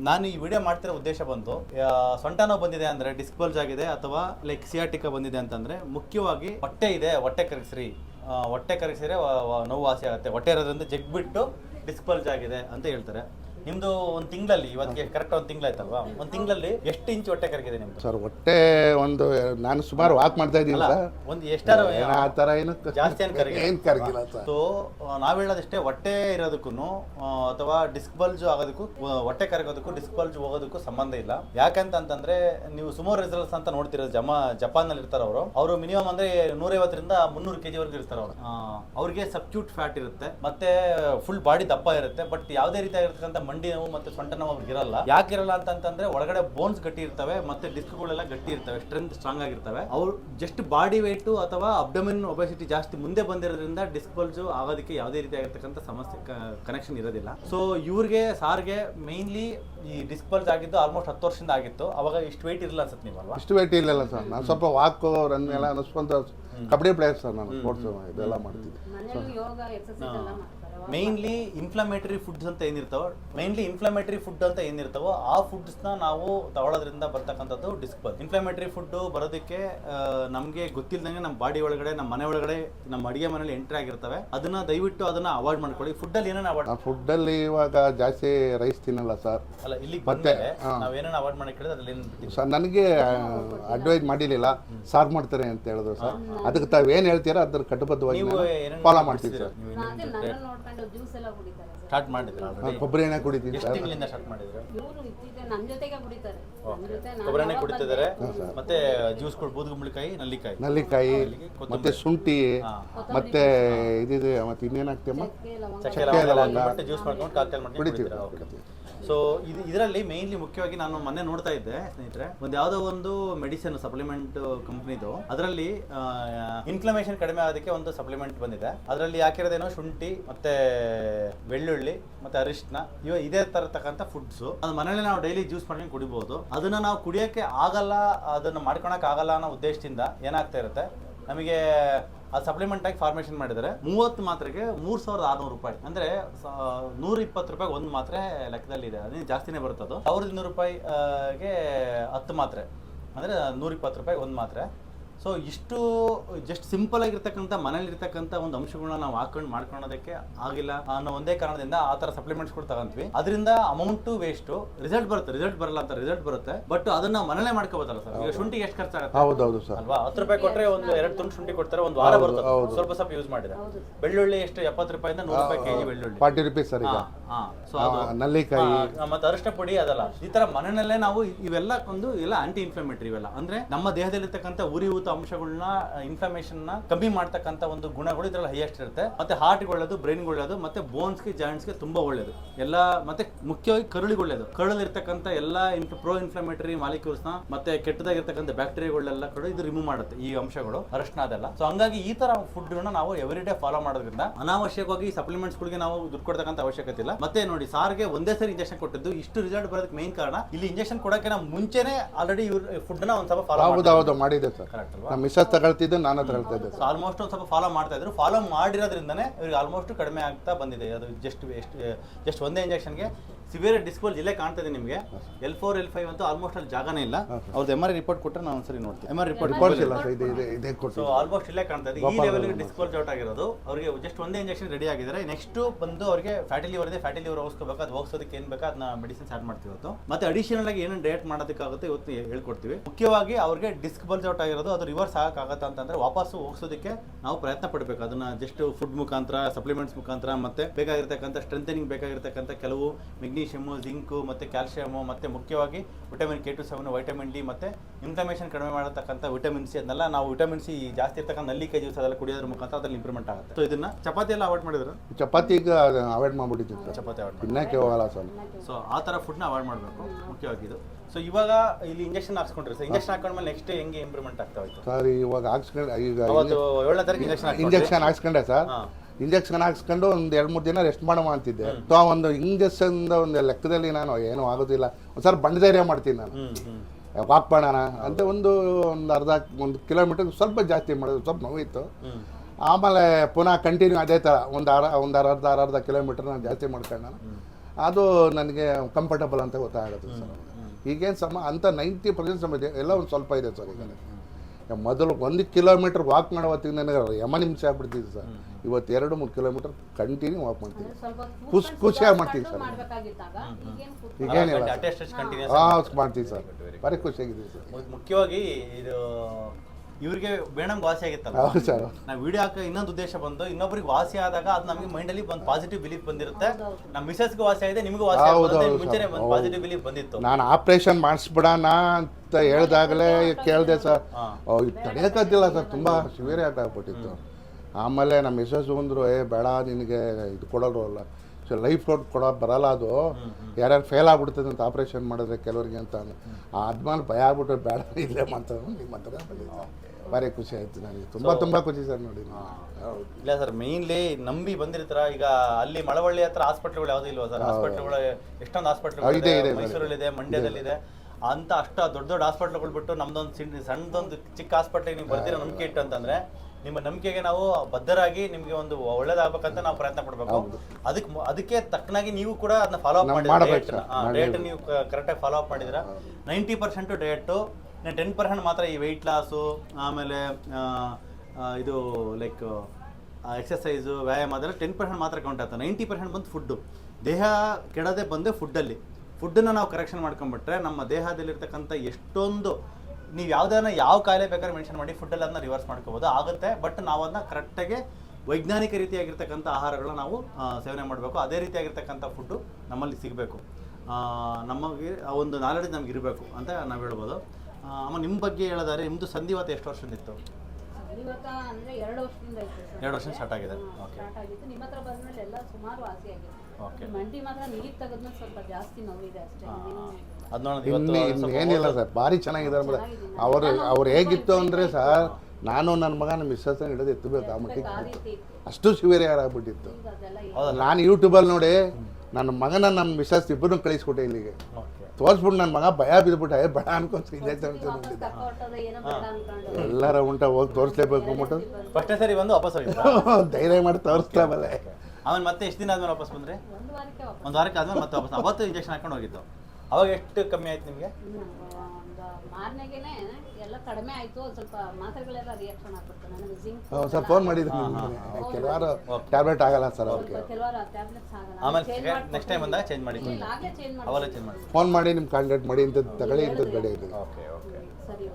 ನಾನು ಈ ವಿಡಿಯೋ ಮಾಡ್ತಿರೋ ಉದ್ದೇಶ ಬಂತು ಆ, ಸೊಂಟ ನೋವು ಬಂದಿದೆ ಅಂದ್ರೆ ಡಿಸ್ಕ್ ಬಲ್ಜ್ ಆಗಿದೆ ಅಥವಾ ಲೈಕ್ ಸಿಯಾಟಿಕ ಬಂದಿದೆ ಅಂತಂದ್ರೆ ಮುಖ್ಯವಾಗಿ ಹೊಟ್ಟೆ ಇದೆ ಹೊಟ್ಟೆ ಕರಗಿಸ್ರಿ. ಆ, ಹೊಟ್ಟೆ ಕರಗಿಸಿದ್ರೆ ನೋವು ವಾಸಿ ಆಗುತ್ತೆ. ಹೊಟ್ಟೆ ಇರೋದ್ರಿಂದ ಜಗ್ಬಿಟ್ಟು ಡಿಸ್ಕ್ ಬಲ್ಜ್ ಆಗಿದೆ ಅಂತ ಹೇಳ್ತಾರೆ. ನಿಮ್ದು ಒಂದು ತಿಂಗಳಲ್ಲಿ ಇವತ್ತಿಗೆ ಕರೆಕ್ಟ್ ಒಂದು ತಿಂಗಳಾಯ್ತಲ್ವಾ? ಒಂದು ತಿಂಗಳಲ್ಲಿ ಎಷ್ಟು ಇಂಚ್ ಹೊಟ್ಟೆ ಕರಗಿದೆ ನಿಮ್ದು? ಸರ್ ಹೊಟ್ಟೆ ಒಂದು ನಾನು ಸುಮಾರು ವಾಕ್ ಮಾಡ್ತಾ ಇದ್ದೀನಿ ಅಲ್ಲ ಸರ್. ಒಂದು ಎಷ್ಟು ಏನೋ ಆ ಥರ ಏನು ಜಾಸ್ತಿ ಏನು ಕರಗಿಲ್ಲ. ಏನು ಕರಗಿಲ್ಲ ಸರ್. ಸೊ ನಾವು ಹೇಳೋದಷ್ಟೇ ಹೊಟ್ಟೆ ಇರೋದಕ್ಕೂ ಅಥವಾ ಡಿಸ್ಕ್ ಬಲ್ಜ್ ಆಗೋದಕ್ಕೂ ಆ, ಹೊಟ್ಟೆ ಕರಗೋದಕ್ಕೂ ಡಿಸ್ಕ್ ಬಲ್ಜ್ ಹೋಗೋದಕ್ಕೂ ಸಂಬಂಧ ಇಲ್ಲ. ಯಾಕಂತ ಅಂತಂದ್ರೆ ನೀವು ಸುಮಾರು ರಿಸಲ್ಟ್ಸ್ ಅಂತ ನೋಡ್ತಿರೋ ಜಮ ಜಪಾನ್ನಲ್ಲಿ ಇರ್ತಾರೆ ಅವರು. ಅವರು ಮಿನಿಮಮ್ ಅಂದ್ರೆ ನೂರೈವತ್ತರಿಂದ ಮುನ್ನೂರು ಕೆಜಿ ವರೆಗೂ ಇರ್ತಾರೆ ಅವರು. ಅವ್ರಿಗೆ ಸಬ್ಕ್ಯೂಟ್ ಫ್ಯಾಟ್ ಇರುತ್ತೆ ಮತ್ತೆ ಫುಲ್ ಬಾಡಿ ದಪ್ಪ ಇರುತ್ತೆ ಬಟ್ ಯಾವುದೇ ರೀತಿಯಾಗಿರ್ತಕ್ಕಂಥ ಮಂಡಿ ನೋವು ಮತ್ತೆ ಸೊಂಟ ನೋವು ಅವ್ರಿಗೆ ಇರಲ್ಲ. ಯಾಕೆ ಇರಲ್ಲ ಅಂತಂತಂದ್ರೆ ಒಳಗಡೆ ಬೋನ್ಸ್ ಗಟ್ಟಿ ಇರ್ತವೆ ಮತ್ತೆ ಡಿಸ್ಕ್ಗಳೆಲ್ಲ ಗಟ್ಟಿ ಇರ್ತವೆ ಸ್ಟ್ರೆಂತ್ ಸ್ಟ್ರಾಂಗ್ ಆಗಿರ್ತವೆ. ಅವ್ರು ಜಸ್ಟ್ ಬಾಡಿ ವೆಯ್ಟು ಅಥವಾ ಅಬ್ಡಮಿನ್ ಒಬೆಸಿಟಿ ಜಾಸ್ತಿ ಮುಂದೆ ಬಂದಿರೋದ್ರಿಂದ ಡಿಸ್ಕ್ ಬಲ್ಜ್ ಆಗೋದಕ್ಕೆ ಯಾವುದೇ ರೀತಿ ಆಗಿರ್ತಕ್ಕಂಥ ಸಮಸ್ಯೆ ಕನೆಕ್ಷನ್ ಇರೋದಿಲ್ಲ. ಸೊ ಇವ್ರಿಗೆ ಸಾರ್ಗೆ ಮೇನ್ಲಿ ಈ ಡಿಸ್ಕ್ ಬಲ್ಜ್ ಆಗಿದ್ದು ಆಲ್ಮೋಸ್ಟ್ ಹತ್ತು ವರ್ಷದಿಂದ ಆಗಿತ್ತು. ಅವಾಗ ಇಷ್ಟು ವೆಯ್ಟ್ ಇರಲ್ಲ ಅನ್ಸುತ್ತೆ ನೀವಲ್ಲ ಅಲ್ವಾ ಇಷ್ಟು ವೇಟ್ ಇರಲಿಲ್ಲ ಸರ್. ನಾನು ಸ್ವಲ್ಪ ವಾಕ್ ರನ್ ಎಲ್ಲ ಅನ್ನಿಸ್ಕೊಂತ ಕಬಡ್ಡಿ ಪ್ಲೇಯರ್ ಸರ್ ನಾನು ಸ್ಪೋರ್ಟ್ಸ್ ಇದೆಲ್ಲ ಮಾಡ್ತೀನಿ ಸೊ ಯೋಗ ಎಕ್ಸರ್ಸೈಸ್ ಎಲ್ಲ ಮೇನ್ಲಿ ಇನ್ಫ್ಲಮೇಟರಿ ಫುಡ್ಸ್ ಅಂತ ಏನಿರ್ತಾವೋ ಮೇನ್ಲಿ ಇನ್ಫ್ಲಮೇಟರಿ ಫುಡ್ ಅಂತ ಏನಿರ್ತಾವೋ ಆ ಫುಡ್ಸ್ನ ನಾವು ತಗೊಳ್ಳೋದ್ರಿಂದ ಬರ್ತಕ್ಕಂಥದ್ದು ಡಿಸ್ಕ್ ಬಲ್ ಇನ್ಫ್ಲಮೇಟರಿ ಫುಡ್ ಬರೋದಕ್ಕೆ ನಮಗೆ ಗೊತ್ತಿಲ್ಲದಂಗೆ ನಮ್ಮ ಬಾಡಿ ಒಳಗಡೆ ನಮ್ಮ ಮನೆ ಒಳಗಡೆ ನಮ್ಮ ಅಡಿಗೆ ಮನೇಲಿ ಎಂಟ್ರಿ ಆಗಿರ್ತವೆ. ಅದನ್ನ ದಯವಿಟ್ಟು ಅದನ್ನ ಅವಾಯ್ಡ್ ಮಾಡ್ಕೊಳ್ಳಿ. ಫುಡ್ಡಲ್ಲಿ ಏನೇನು ಅವಾಯ್ಡ್ ಫುಡ್ ಫುಡ್ಡಲ್ಲಿ ಇವಾಗ ಜಾಸ್ತಿ ರೈಸ್ ತಿನ್ನಲ್ಲ ಸರ್ ಅಲ್ಲ ಇಲ್ಲಿ ಮತ್ತೆ. ನಾವೇನೇನು ಅವಾಯ್ಡ್ ಮಾಡಿ ಕೇಳಿದ್ರೆ ಅದ್ರಲ್ಲಿ ಸರ್ ನನಗೆ ಅಡ್ವೈಸ್ ಮಾಡಿರಲಿಲ್ಲ. ಸಾರ್ ಮಾಡ್ತಾರೆ ಅಂತ ಹೇಳಿದ್ರು ಸರ್ ಅದಕ್ಕೆ ತಾವು ಏನು ಹೇಳ್ತೀರಾ ಅದ್ರ ಕಟ್ಟುಬದ್ಧವಾಗಿ ನೀವು ಫಾಲೋ ಮಾಡ್ತೀವಿ ಸರ್ ನೋಡ್ಕೊಂಡು ಜ್ಯೂಸ್ ಎಲ್ಲ ಕುಡಿತಾರೆ ಸರ್. ಸ್ಟಾರ್ಟ್ ಮಾಡಿದ್ರು ಕೊಬ್ಬರಿ ಎಣ್ಣೆ ಕುಡಿತೀನಿ ಎಷ್ಟು ಸರ್. ತಿಂಗಳಿಂದ ಸ್ಟಾರ್ಟ್ ಮಾಡಿದ್ರೆ? ಇವರು ಇತ್ತಿದ್ದೆ ನನ್ನ ಜೊತೆಗೆ ಕುಡಿತಾರೆ. ನನ್ನ ಜೊತೆ ನಾನು ಕೊಬ್ಬರಿ ಎಣ್ಣೆ ಕುಡಿತಿದ್ದಾರೆ. ಮತ್ತೆ ಜ್ಯೂಸ್ ಕೊಡ್ ಬೂದುಗುಂಬಳಕಾಯಿ ನಲ್ಲಿಕಾಯಿ. ನಲ್ಲಿಕಾಯಿ ಕೊತ್ತಂಬರಿ. ಮತ್ತೆ ಶುಂಠಿ ಹಾ. ಮತ್ತೆ ಇದಿದೆ ಮತ್ತೆ ಇನ್ನೇನು ಹಾಕ್ತೀಯಮ್ಮ ಚಕ್ಕೆ, ಲವಂಗ, ಚಕ್ಕೆ ಲವಂಗ. ಹಾಕ್ಬಿಟ್ಟು ಜ್ಯೂಸ್ ಮಾಡ್ಕೊಂಡು ಕಾಕ್ಟೇಲ್ ಮಾಡ್ಕೊಂಡು ಕುಡಿತೀವಿ. ಕುಡಿತೀವಿ. ಸೊ ಇದು ಇದರಲ್ಲಿ ಮೇನ್ಲಿ ಮುಖ್ಯವಾಗಿ ನಾನು ಮೊನ್ನೆ ನೋಡ್ತಾ ಇದ್ದೆ ಸ್ನೇಹಿತರೆ. ಒಂದು ಯಾವುದೋ ಒಂದು ಮೆಡಿಸಿನ್ ಸಪ್ಲಿಮೆಂಟ್ ಕಂಪ್ನಿದು ಅದರಲ್ಲಿ ಇನ್ಫ್ಲಮೇಷನ್ ಕಡಿಮೆ ಆಗೋದಕ್ಕೆ ಒಂದು ಸಪ್ಲಿಮೆಂಟ್ ಬಂದಿದೆ. ಅದರಲ್ಲಿ ಯಾಕಿರೋದೇನೋ ಶುಂಠಿ, ಮತ್ತೆ ಬೆಳ್ಳುಳ್ಳಿ, ಮತ್ತೆ ಅರಿಶಿನ ಇವ ಇದೇ ತರತಕ್ಕಂಥ ಫುಡ್ಸ್ ಅದು ಮನೇಲಿ ನಾವು ಡೈಲಿ ಜ್ಯೂಸ್ ಮಾಡ್ಕೊಂಡು ಕುಡಿಬಹುದು ಅದನ್ನ ನಾವು ಕುಡಿಯೋಕ್ಕೆ ಆಗಲ್ಲ, ಅದನ್ನ ಮಾಡ್ಕೊಳಕ್ ಆಗಲ್ಲ ಅನ್ನೋ ಉದ್ದೇಶದಿಂದ ಏನಾಗ್ತಾ ಇರುತ್ತೆ? ನಮಗೆ ಆ ಸಪ್ಲಿಮೆಂಟ್ ಆಗಿ ಫಾರ್ಮೇಷನ್ ಮಾಡಿದರೆ ಮೂವತ್ತು ಮಾತ್ರೆಗೆ ಮೂರು ಸಾವಿರದ ಆರುನೂರು ರೂಪಾಯಿ. ಅಂದ್ರೆ ನೂರ ಇಪ್ಪತ್ತು ರೂಪಾಯಿ ಒಂದು ಮಾತ್ರೆ ಲೆಕ್ಕದಲ್ಲಿ ಇದೆ ಅದೇ ಜಾಸ್ತಿನೇ ಬರುತ್ತೆ ಅದು ಸಾವಿರದ ಇನ್ನೂರು ರೂಪಾಯಿ ಗೆ ಹತ್ತು ಮಾತ್ರೆ. ಅಂದ್ರೆ, ನೂರಿಪ್ಪತ್ತು ರೂಪಾಯಿ ಒಂದು ಮಾತ್ರೆ. ಸೊ ಇಷ್ಟು ಜಸ್ಟ್ ಸಿಂಪಲ್ ಆಗಿರ್ತಕ್ಕಂಥ ಮನೇಲಿರ್ತಕ್ಕಂಥ ಒಂದು ಅಂಶಗಳನ್ನ ನಾವು ಹಾಕೊಂಡು ಮಾಡ್ಕೊಳೋದಕ್ಕೆ ಆಗಿಲ್ಲ ಅನ್ನೋ ಒಂದೇ ಕಾರಣದಿಂದ ಆ ಥರ ಸಪ್ಲಿಮೆಂಟ್ಸ್ ಕೂಡ ತಗೊಂತೀವಿ. ಅದರಿಂದ ಅಮೌಂಟು ವೇಸ್ಟು ರಿಸಲ್ಟ್ ಬರುತ್ತೆ ರಿಸಲ್ಟ್ ಬರಲ್ಲ ಅಂತ ರಿಸಲ್ಟ್ ಬರುತ್ತೆ. ಬಟ್ ಅದನ್ನ ಮನೇಲೆ ಮಾಡ್ಕೋಬೋದಲ್ಲ ಸರ್ ಈಗ ಶುಂಠಿ ಎಷ್ಟು ಖರ್ಚಾಗುತ್ತೆ? ಹೌದೌದು ಸರ್ ಅಲ್ವಾ? ಹತ್ತು ರೂಪಾಯಿ ಕೊಟ್ಟರೆ ಒಂದು ಎರಡು ತುಂಡು ಶುಂಠಿ ಕೊಡ್ತಾರೆ ಒಂದು ವಾರ ಬರುತ್ತೆ ಸ್ವಲ್ಪ ಸ್ವಲ್ಪ ಯೂಸ್ ಮಾಡಿದ್ರೆ. ಹೌದು. ಬೆಳ್ಳುಳ್ಳಿ ಎಷ್ಟು? ಎಪ್ಪತ್ತು ರೂಪಾಯಿಂದ ನೂರು ರೂಪಾಯಿ ಕೆಜಿ ಬೆಳ್ಳುಳ್ಳಿ. ಫಾರ್ಟಿ ರುಪೀಸ್ ಸರ್ ಈಗ. ಸೊ ಅದು ನಲ್ಲಿಕಾಯಿ. ಮತ್ತೆ ಅರಿಶಿನ ಪುಡಿ ಅದಲ್ಲ. ಈ ತರ ಮನೆಯಲ್ಲೇ ನಾವು ಇವೆಲ್ಲ ಒಂದು ಎಲ್ಲ ಆಂಟಿ ಇನ್ಫ್ಲಮೇಟರಿ ಇವೆಲ್ಲ. ಅಂದ್ರೆ ನಮ್ಮ ದೇಹದಲ್ಲಿರ್ತಕ್ಕಂಥ ಉರಿಯೂತ ಅಂಶಗಳನ್ನ ಇನ್ಫ್ಲಮೇಷನ್ನ ಕಮ್ಮಿ ಮಾಡ್ತಕ್ಕಂಥ ಒಂದು ಗುಣಗಳು ಇದ್ರಲ್ಲಿ ಹೈಯೆಸ್ಟ್ ಇರುತ್ತೆ. ಮತ್ತೆ ಹಾರ್ಟ್ ಒಳ್ಳೇದು ಬ್ರೈನ್ ಒಳ್ಳೇದು ಮತ್ತೆ ಬೋನ್ಸ್ಗೆ ಜಾಯಿಂಟ್ಸ್ಗೆ ತುಂಬಾ ಒಳ್ಳೇದು. ಎಲ್ಲ ಮತ್ತೆ ಮುಖ್ಯವಾಗಿ ಕರುಳಿಗೆ ಒಳ್ಳೇದು ಕರುಳಲ್ಲಿರ್ತಕ್ಕಂಥ ಎಲ್ಲ ಪ್ರೋ ಇನ್ಫ್ಲಮೇಟರಿ ಮಾಲಿಕ್ಯೂಲ್ಸ್ನ ಮತ್ತೆ ಕೆಟ್ಟದಾಗಿರ್ತಕ್ಕಂಥ ಬ್ಯಾಕ್ಟೀರಿಯಾಗಳೆಲ್ಲ ಕೂಡ ಇದು ರಿಮೂವ್ ಮಾಡುತ್ತೆ ಈ ಅಂಶಗಳು ಅರಶಿನ ಅದೆಲ್ಲ. ಸೊ ಹಂಗಾಗಿ ಈ ತರ ಫುಡ್ ನಾವು ಎವ್ರಿ ಡೇ ಫಾಲೋ ಮಾಡೋದ್ರಿಂದ ಅನಾವಶ್ಯಕವಾಗಿ ಸಪ್ಲಿಮೆಂಟ್ಸ್ ಗಳಿಗೆ ನಾವು ದುಡ್ಡು ಕೊಡ್ತಕ್ಕಂಥ ಅವಶ್ಯಕತೆ ಇಲ್ಲ. ಮತ್ತೆ ನೋಡಿ ಸಾರ್ಗೆ ಒಂದೇ ಸರಿ ಇಂಜೆಕ್ಷನ್ ಕೊಟ್ಟಿದ್ದು ಇಷ್ಟು ರಿಸಲ್ಟ್ ಬರೋದಕ್ಕೆ ಮೇನ್ ಕಾರಣ ಇಲ್ಲಿ ಇಂಜೆಕ್ಷನ್ ಕೊಡೋಕೆ ನಾವು ಮುಂಚೆನೆ ಆಲ್ರೆಡಿ ಇವ್ರ ಫುಡ್ನ ಒಂದ್ ಸ್ವಲ್ಪ ಫಾಲೋ ಮಾಡಿದೆ ಸರ್. ಕರೆಕ್ಟ್ ನಮ್ಮ ಮಿಸ್ಸಸ್ ತಗೊಳ್ತಿದ್ದು ನಾನು ತಗೊಳ್ತಾ ಇದ್ದೆ ಸೊ ಆಲ್ಮೋಸ್ಟ್ ಒಂದು ಸ್ವಲ್ಪ ಫಾಲೋ ಮಾಡ್ತಾ ಇದ್ರು. ಫಾಲೋ ಮಾಡಿರೋದ್ರಿಂದನೇ ಇವ್ರಿಗೆ ಆಲ್ಮೋಸ್ಟ್ ಕಡಿಮೆ ಆಗ್ತಾ ಬಂದಿದೆ. ಅದು ಜಸ್ಟ್ ಎಷ್ಟು ಜಸ್ಟ್ ಒಂದೇ ಇಂಜೆಕ್ಷನ್ಗೆ ಸಿವಿಯರ್ ಡಿಸ್ಪೋಸ್ ಇಲ್ಲೇ ಕಾಣ್ತಾ ಇದೆ ನಿಮಗೆ. ಎಲ್ ಫೋರ್ ಎಲ್ ಫೈವ್ ಅಂತೂ ಆಲ್ಮೋಸ್ಟ್ ಅಲ್ಲಿ ಜಾಗನೇ ಇಲ್ಲ. ಅವ್ರದ್ದು ಎಂ ಆರ್ ರಿಪೋರ್ಟ್ ಕೊಟ್ಟರೆ ನಾವು ಒಂದ್ಸರಿ ನೋಡ್ತೀವಿ ಎಂ ಆರ್ ರಿಪೋರ್ಟ್ ಕೊಡ್ಸಿಲ್ಲ ಸರ್ ಇದೆ ಇದೆ ಇದೆ ಸೊ ಆಲ್ಮೋಸ್ಟ್ ಇಲ್ಲೇ ಕಾಣ್ತಾ ಇದೆ. ಈ ಲೆವೆಲ್ಗೆ ಡಿಸ್ಪೋಸ್ ಔಟ್ ಆಗಿರೋದು. ಅವರಿಗೆ ಜಸ್ಟ್ ಒಂದೇ ಇಂಜೆಕ್ಷನ್ ರೆಡಿ ಆಗಿದ್ದಾರೆ. ನೆಕ್ಸ್ಟ್ ಬಂದು ಅವರಿಗೆ ಫ್ಯಾಟಿ ಲಿವರ್ ಇದೆ. ಫ್ಯಾಟಿ ಲಿವರ್ ಹೋಗಿಸ್ಕೋಬೇಕು. ಅದು ಹೋಗ್ಸೋದಕ್ಕೆ ಏನು ಬೇಕು? ಅದನ್ನ ಮೆಡಿಸಿನ್ ಸ್ಟಾರ್ಟ್ ಮಾಡ್ತೀವಿ ಇವತ್ತು. ಮತ್ತೆ ಅಡಿಷನಲ್ ಆಗಿ ಏನೇನು ಡಯಟ್ ಮಾಡೋದಕ್ಕಾಗುತ್ತೆ ಇವತ್ತು ಹೇಳ್ಕೊಡ್ತೀವಿ. ಮುಖ್ಯವಾಗಿ ಅವ್ರಿಗೆ ಡಿಸ್ಕ್ ಬಲ್ಸ್ ಔಟ್ ಆಗಿರೋದು ಅದು ರಿವರ್ಸ್ ಆಗಕ್ಕಾಗತ್ತೆ ಅಂತಂದ್ರೆ ವಾಪಸ್ಸು ಹೋಗ್ಸೋದಕ್ಕೆ ನಾವು ಪ್ರಯತ್ನ ಪಡಬೇಕು. ಅದನ್ನ ಜಸ್ಟ್ ಫುಡ್ ಮುಖಾಂತರ ಸಪ್ಲಿಮೆಂಟ್ಸ್ ಮುಖಾಂತರ ಮತ್ತೆ ಬೇಕಾಗಿರ್ತಕ್ಕಂಥ ಸ್ಟ್ರೆಂಥನಿಂಗ್ ಬೇಕಾಗಿರ್ತಕ್ಕಂಥ ಕೆಲವು ಮೆಗ್ನೀಷಿಯಮು ಜಿಂಕು ಮತ್ತೆ ಕ್ಯಾಲ್ಶಿಯಮು ಮತ್ತೆ ಮುಖ್ಯವಾಗಿ vitamin K two seven vitamin D ಮತ್ತೆ ಇನ್ಫ್ಲಮೇಷನ್ ಕಡಿಮೆ ಮಾಡತಕ್ಕಂಥ ವಿಟಮಿನ್ ಸಿ ಅದನ್ನೆಲ್ಲ ನಾವು ವಿಟಮಿನ್ ಸಿ ಜಾಸ್ತಿ ಇರ್ತಕ್ಕಂಥ ನಲ್ಲಿಕಾಯಿ ಜ್ಯೂಸ್ ಅದೆಲ್ಲ ಕುಡಿಯೋದ್ರ ಮುಖಾಂತರ ಅದರಲ್ಲಿ ಇಂಪ್ರೂವ್ಮೆಂಟ್ ಆಗುತ್ತೆ. ಸೊ ಇದನ್ನ ಚಪಾತಿ ಎಲ್ಲ ಅವಾಯ್ಡ್ ಮಾಡಿದ್ರು? ಚಪಾತಿ ಈಗ ಅವಾಯ್ಡ್ ಮಾಡ್ಬಿಟ್ಟಿದ್ದು ಸರ್. ಚಪಾತಿ ಅವಾಯ್ಡ್ ತಿನ್ನಕ್ಕೆ ಹೋಗಲ್ಲ ಸರ್. ಸೊ ಆ ಥರ ಫುಡ್ನ ಅವಾಯ್ಡ್ ಮಾಡಬೇಕು ಮುಖ್ಯವಾಗಿ ಇದು. ಸೊ ಇವಾಗ ಇಲ್ಲಿ ಇಂಜೆಕ್ಷನ್ ಹಾಕ್ಸ್ಕೊಂಡ್ರಿ ಸರ್. ಇಂಜೆಕ್ಷನ್ ಹಾಕೊಂಡ್ಮೇಲೆ ನೆಕ್ಸ್ಟ್ ಹೆಂಗೆ ಇಂಪ್ರೂವ್ಮೆಂಟ್ ಆಗ್ತಾ ಹೋಯ್ತು? ಸರ್ ಇವಾಗ ಹಾಕ್ಸ್ಕೊಂಡು ಈಗ ಅವತ್ತು ಏಳನೇ ತಾರೀಕು ಇಂಜೆಕ್ಷನ್ ಇಂಜೆಕ್ಷನ್ ಹಾಕ್ಸ್ಕೊಂಡೆ ಸರ್. ಇಂಜೆಕ್ಷನ್ ಹಾಕ್ಸ್ಕೊಂಡು ಒಂದು ಎರಡು ಮೂರು ದಿನ ರೆಸ್ಟ್ ಮಾಡುವ ಅಂತಿದ್ದೆ. ಸೊ ಒಂದು ಇಂಜೆಕ್ಷನ್ ಒಂದು ಲೆಕ್ಕದಲ್ಲಿ ನಾನು ಏನೂ ಆಗೋದಿಲ್ಲ. ಒಂದ್ಸಲ ಬಂಡಧೈರ್ಯ ಮಾಡ್ತೀನಿ ನಾನು. ವಾಕ್ ಮಾಡೋಣ ಅಂತ ಒಂದು ಒಂದು ಅರ್ಧ ಒಂದು ಕಿಲೋಮೀಟರ್ ಸ್ವಲ್ಪ ಜಾಸ್ತಿ ಮಾಡೋದು ಸ್ವಲ್ಪ ನೋವಿತ್ತು. ಆಮೇಲೆ ಪುನಃ ಕಂಟಿನ್ಯೂ ಅದೇ ಥರ ಒಂದು ಅರ ಒಂದು ಅರ್ಧ ಅರ್ಧ ಕಿಲೋಮೀಟರ್ ನಾನು ಜಾಸ್ತಿ ಮಾಡ್ಕೊಂಡು ಅದು ನನಗೆ ಕಂಫರ್ಟಬಲ್ ಅಂತ ಗೊತ್ತಾಗುತ್ತೆ ಸರ್ ಈಗೇನು ಸಮ ಅಂತ ನೈಂಟಿ ಪರ್ಸೆಂಟ್ ಸಮ ಇದೆ ಎಲ್ಲ ಒಂದು ಸ್ವಲ್ಪ ಇದೆ ಸರ್ ಈಗ. ಮೊದಲು ಒಂದು ಕಿಲೋಮೀಟರ್ ವಾಕ್ ಮಾಡೋ ಹೊತ್ತಿಗೆ ನನಗೆ ಯಮ ನಿಮಿಷ ಆಗ್ಬಿಡ್ತಿದ್ದೆ ಸರ್. ಇವತ್ತು ಎರಡು ಮೂರು ಕಿಲೋಮೀಟರ್ ಕಂಟಿನ್ಯೂ ವಾಕ್ ಮಾಡ್ತೀನಿ. ಖುಷ್ ಖುಷಿಯಾಗಿ ಮಾಡ್ತೀನಿ ಸರ್. ಈಗೇನಿಲ್ಲ ಹಾಂ ಮಾಡ್ತೀನಿ ಸರ್. ಭಾರಿ ಖುಷಿಯಾಗಿದ್ದೀನಿ ಸರ್. ಮುಖ್ಯವಾಗಿ ಇದು ಇವ್ರಿಗೆ ಬೇಣಂಗ್ ವಾಸಿ ಆಗಿತ್ತಲ್ಲ ಹೌದು ಸರ್. ನಾವು ವಿಡಿಯೋ ಹಾಕೋ ಇನ್ನೊಂದು ಉದ್ದೇಶ ಬಂದು ಇನ್ನೊಬ್ರಿಗೆ ವಾಸಿ ಆದಾಗ ಅದು ನಮಗೆ ಮೈಂಡಲ್ಲಿ ಒಂದು ಪಾಸಿಟಿವ್ ಬಿಲೀಫ್ ಬಂದಿರುತ್ತೆ. ನಮ್ಮ ಮಿಸಸ್ಗೆ ವಾಸಿ ಆಗಿದೆ ನಿಮಗೂ ವಾಸಿ ಆಗಿದೆ ಮುಂಚೆನೆ ಒಂದು. ಪಾಸಿಟಿವ್ ಬಿಲೀಫ್ ಬಂದಿತ್ತು. ನಾನು ಆಪ್ರೇಷನ್ ಮಾಡಿಸ್ಬಿಡೋಣ ಅಂತ ಹೇಳಿದಾಗಲೇ ಕೇಳಿದೆ ಸರ್. ತಡೆಯೋಕ್ಕಾಗಿಲ್ಲ ಸರ್. ತುಂಬ ಸಿವಿಯರ್ ಆಗ್ಬಿಟ್ಟಿತ್ತು. ಆಮೇಲೆ ನಮ್ಮ ಮಿಸಸ್ ಅಂದರು ಏ ಬೇಡ ನಿನಗೆ ಇದು ಕೊಡೋರು ಅಲ್ಲ. ಸೊ ಲೈಫ್ ಕೊಟ್ಟು ಕೊಡೋ ಬರಲ್ಲ ಅದು. ಯಾರ್ಯಾರು ಫೇಲ್ ಆಗ್ಬಿಡ್ತದೆ ಅಂತ ಆಪ್ರೇಷನ್ ಮಾಡಿದ್ರೆ ಕೆಲವರಿಗೆ ಅಂತ ಆ ಆದ್ಮೇಲೆ ಭಯ ಆಗ್ಬಿಟ್ಟು ಬೇಡ ಇಲ್ಲೇ ಮಾತಾಡೋದು ನಿಮ್ಮ ಹತ್ರ ಭಾರಿ ಖುಷಿ ಆಯಿತು ನನಗೆ. ತುಂಬ ತುಂಬ ಖುಷಿ ಸರ್ ನೋಡಿ ಇಲ್ಲ ಸರ್ ಮೇನ್ಲಿ ನಂಬಿ ಬಂದಿರ್ತಾರ? ಈಗ ಅಲ್ಲಿ ಮಳವಳ್ಳಿ ಹತ್ರ ಹಾಸ್ಪಿಟ್ಲ್ಗಳು ಯಾವುದೂ ಇಲ್ವಾ ಸರ್? ಹಾಸ್ಪಿಟ್ಲ್ಗಳು ಎಷ್ಟೊಂದು ಇದೆ, ಹಾಸ್ಪಿಟ್ಲ್ ಇದೆ, ಇದೆ. ಮೈಸೂರಲ್ಲಿದೆ ಮಂಡ್ಯದಲ್ಲಿದೆ. ಅಂತ ಅಷ್ಟ ದೊಡ್ಡ ದೊಡ್ಡ ಹಾಸ್ಪಿಟ್ಲ್ಗಳು ಬಿಟ್ಟು ನಮ್ದೊಂದು ಸಣ್ಣದೊಂದು ಚಿಕ್ಕ ಹಾಸ್ಪಿಟ್ಲಿಗೆ ನೀವು ಬರ್ದಿರೋ ನಂಬಿಕೆ ಇಟ್ಟು ಅಂತಂದ್ರೆ ನಿಮ್ಮ ನಂಬಿಕೆಗೆ ನಾವು ಬದ್ಧರಾಗಿ ನಿಮಗೆ ಒಂದು ಒಳ್ಳೇದಾಗಬೇಕಂತ ನಾವು ಪ್ರಯತ್ನ ಪಡಬೇಕು. ಅದಕ್ಕೆ ಅದಕ್ಕೆ ತಕ್ಕನಾಗಿ ನೀವು ಕೂಡ ಅದನ್ನ ಫಾಲೋ ಅಪ್ ಮಾಡಿದ್ರೆ ಡಯಟ್ ನೀವು ಕರೆಕ್ಟಾಗಿ ಫಾಲೋ ಅಪ್ ಮಾಡಿದ್ರ ninety percent diet ten percent ಮಾತ್ರ ಈ ವೆಯ್ಟ್ ಲಾಸು ಆಮೇಲೆ ಇದು ಲೈಕ್ ಎಕ್ಸಸೈಸು ವ್ಯಾಯಾಮ ಅದೆಲ್ಲ ಟೆನ್ ಪರ್ಸೆಂಟ್ ಮಾತ್ರ ಕೌಂಟ್ ಆಗ್ತದೆ. ನೈಂಟಿ ಪರ್ಸೆಂಟ್ ಬಂದು ಫುಡ್ಡು ದೇಹ ಕೆಡದೆ ಬಂದೆ ಫುಡ್ಡಲ್ಲಿ ಫುಡ್ಡನ್ನು ನಾವು ಕರೆಕ್ಷನ್ ಮಾಡ್ಕೊಂಡ್ಬಿಟ್ರೆ ನಮ್ಮ ದೇಹದಲ್ಲಿರ್ತಕ್ಕಂಥ ಎಷ್ಟೊಂದು ನೀವು ಯಾವುದನ್ನ ಯಾವ ಕಾಯಿಲೆ ಬೇಕಾದ್ರೆ ಮೆನ್ಷನ್ ಮಾಡಿ ಫುಡ್ ಅದನ್ನ ರಿವರ್ಸ್ ಮಾಡ್ಕೋಬೋದು. ಆಗುತ್ತೆ ಬಟ್ ನಾವು ಅದನ್ನ ಕರೆಕ್ಟಾಗಿ ವೈಜ್ಞಾನಿಕ ರೀತಿಯಾಗಿರ್ತಕ್ಕಂಥ ಆಹಾರಗಳನ್ನ ನಾವು ಸೇವನೆ ಮಾಡಬೇಕು. ಅದೇ ರೀತಿಯಾಗಿರ್ತಕ್ಕಂಥ ಫುಡ್ಡು ನಮ್ಮಲ್ಲಿ ಸಿಗಬೇಕು. ನಮಗೆ ಆ ಒಂದು ನಾಲೆಡ್ಜ್ ನಮ್ಗೆ ಇರಬೇಕು ಅಂತ ನಾವು ಹೇಳ್ಬೋದು. ಅಮ್ಮ ನಿಮ್ಮ ಬಗ್ಗೆ ಹೇಳೋದಾದ್ರೆ ನಿಮ್ಮದು ಸಂಧಿವಾತ ಎಷ್ಟು ವರ್ಷದಿತ್ತು ಇವತ್ತ ಅಂದ್ರೆ ಎರಡು ವರ್ಷದಿಂದ ಐತೆ ಸರ್. ಎರಡು ವರ್ಷ ಸ್ಟಾರ್ಟ್ ಆಗಿದೆ. ಓಕೆ ಸ್ಟಾರ್ಟ್ ಆಗಿತ್ತು. ನಿಮ್ಮ ಹತ್ರ ಬಂದ್ಮೇಲೆ ಎಲ್ಲ ಸುಮಾರು ವಾಸಿ ಆಗಿದೆ. ಓಕೆ ಮಂಡಿ ಮಾತ್ರ ನೀರು ತೆಗೆದ್ಮೇಲೆ ಸ್ವಲ್ಪ ಜಾಸ್ತಿ ನೋವಿದೆ ಅಷ್ಟೇ ಇನ್ನೇನು ಇನ್ನು ಇವತ್ತು ಇನ್ನು ಏನಿಲ್ಲ ಸರ್ ಭಾರಿ ಚೆನ್ನಾಗಿದ್ದಾರೆ ಮೇಡಮ್ ಅವರು ಅವ್ರು ಹೇಗಿತ್ತು ಅಂದರೆ ಸರ್ ನಾನು ನನ್ನ ಮಗ ನಮ್ಮ ಮಿಸ್ಸಸ್ ಹಿಡಿದು ಎತ್ತಬೇಕು ಆ ಮಟ್ಟಿಗೆ. ಇತ್ತು ಅಷ್ಟು ಸಿವಿಯರ್ ಆಗ್ಬಿಟ್ಟಿತ್ತು ಇಲ್ಲ. ನಾನು ಯೂಟ್ಯೂಬಲ್ಲಿ ನೋಡಿ ನನ್ನ ಮಗನ ನಮ್ಮ ಮಿಸ್ಸಸ್ ಇಬ್ಬರನ್ನು ಕಳಿಸ್ಕೊಟ್ಟೆ ಇಲ್ಲಿಗೆ. ತೋರಿಸ್ಬಿಟ್ಟು ನನ್ನ ಮಗ ಭಯ ಬಿದ್ದುಬಿಟ್ಟೆ ಬಡ ಬೇಡ ಅನ್ಕೊಂಡು ಎಲ್ಲರ ಉಂಟ ಹೋಗಿ ತೋರಿಸ್ಲೇಬೇಕು ಅಂದ್ಬಿಟ್ಟು. ಫಸ್ಟೇ ಸರಿ ಬಂದು ವಾಪಸ್ ಧೈರ್ಯ ಮಾಡಿ ತೋರಿಸ್ತಾವಲ್ಲ ಆಮೇಲೆ ಮತ್ತೆ ಎಷ್ಟು ದಿನ ಆದ್ಮೇಲೆ ವಾಪಸ್ ಬಂದ್ರೆ? ಒಂದು ವಾರಕ್ಕೆ ವಾಪಸ್. ಒಂದು ವಾರಕ್ಕೆ ಆದ್ಮೇಲೆ ಮತ್ತೆ ವಾಪಸ್. ಅವತ್ತು ಇಂಜೆಕ್ಷನ್ ಹಾಕೊಂಡು ಹೋಗಿದ್ದು. ಅವಾಗ ಎಷ್ಟು ಕಮ್ಮಿ ಆಯ್ತು ನಿಮಗೆ? ಇನ್ನು ಒಂದು ಮಾರನೆಗೆನೆ ಎಲ್ಲ ಕಡಿಮೆ ಆಯ್ತು. ಒಂದ್ ಸ್ವಲ್ಪ ಮಾತ್ರೆಗಳೆಲ್ಲ ರಿಯಾಕ್ಷನ್ ಆಗ್ಬಿಡ್ತು. ನನಗೆ ಜಿಂಕ್ ಸರ್ ಫೋನ್ ಮಾಡಿದ್ದೀನಿ ಕೆಲವಾರು ಟ್ಯಾಬ್ಲೆಟ್ ಆಗಲ್ಲ ಸರ್ ಅವ್ರಿಗೆ. ಕೆಲವಾರು ಟ್ಯಾಬ್ಲೆಟ್ಸ್ ಆಗಲ್ಲ. ಆಮೇಲೆ ನೆಕ್ಸ್ಟ್ ಟೈಮ್ ಬಂದಾಗ ಚೇಂಜ್ ಮಾಡಿ ಆಗ್ಲೇ ಚೇಂಜ್ ಮಾಡಿ ಚೇಂಜ್ ಮಾಡಿ. ಫೋನ್ ಮಾಡಿ ನಿಮ್ಮ ಕಾಂಟ್ಯಾಕ್ಟ್ ಮಾಡಿ ಇಂಥದ್ದು ತಗೊಳ್ಳಿ ಇಂಥದ್ದು ಬೇಡ ಇದು. Okay okay. ಸರಿ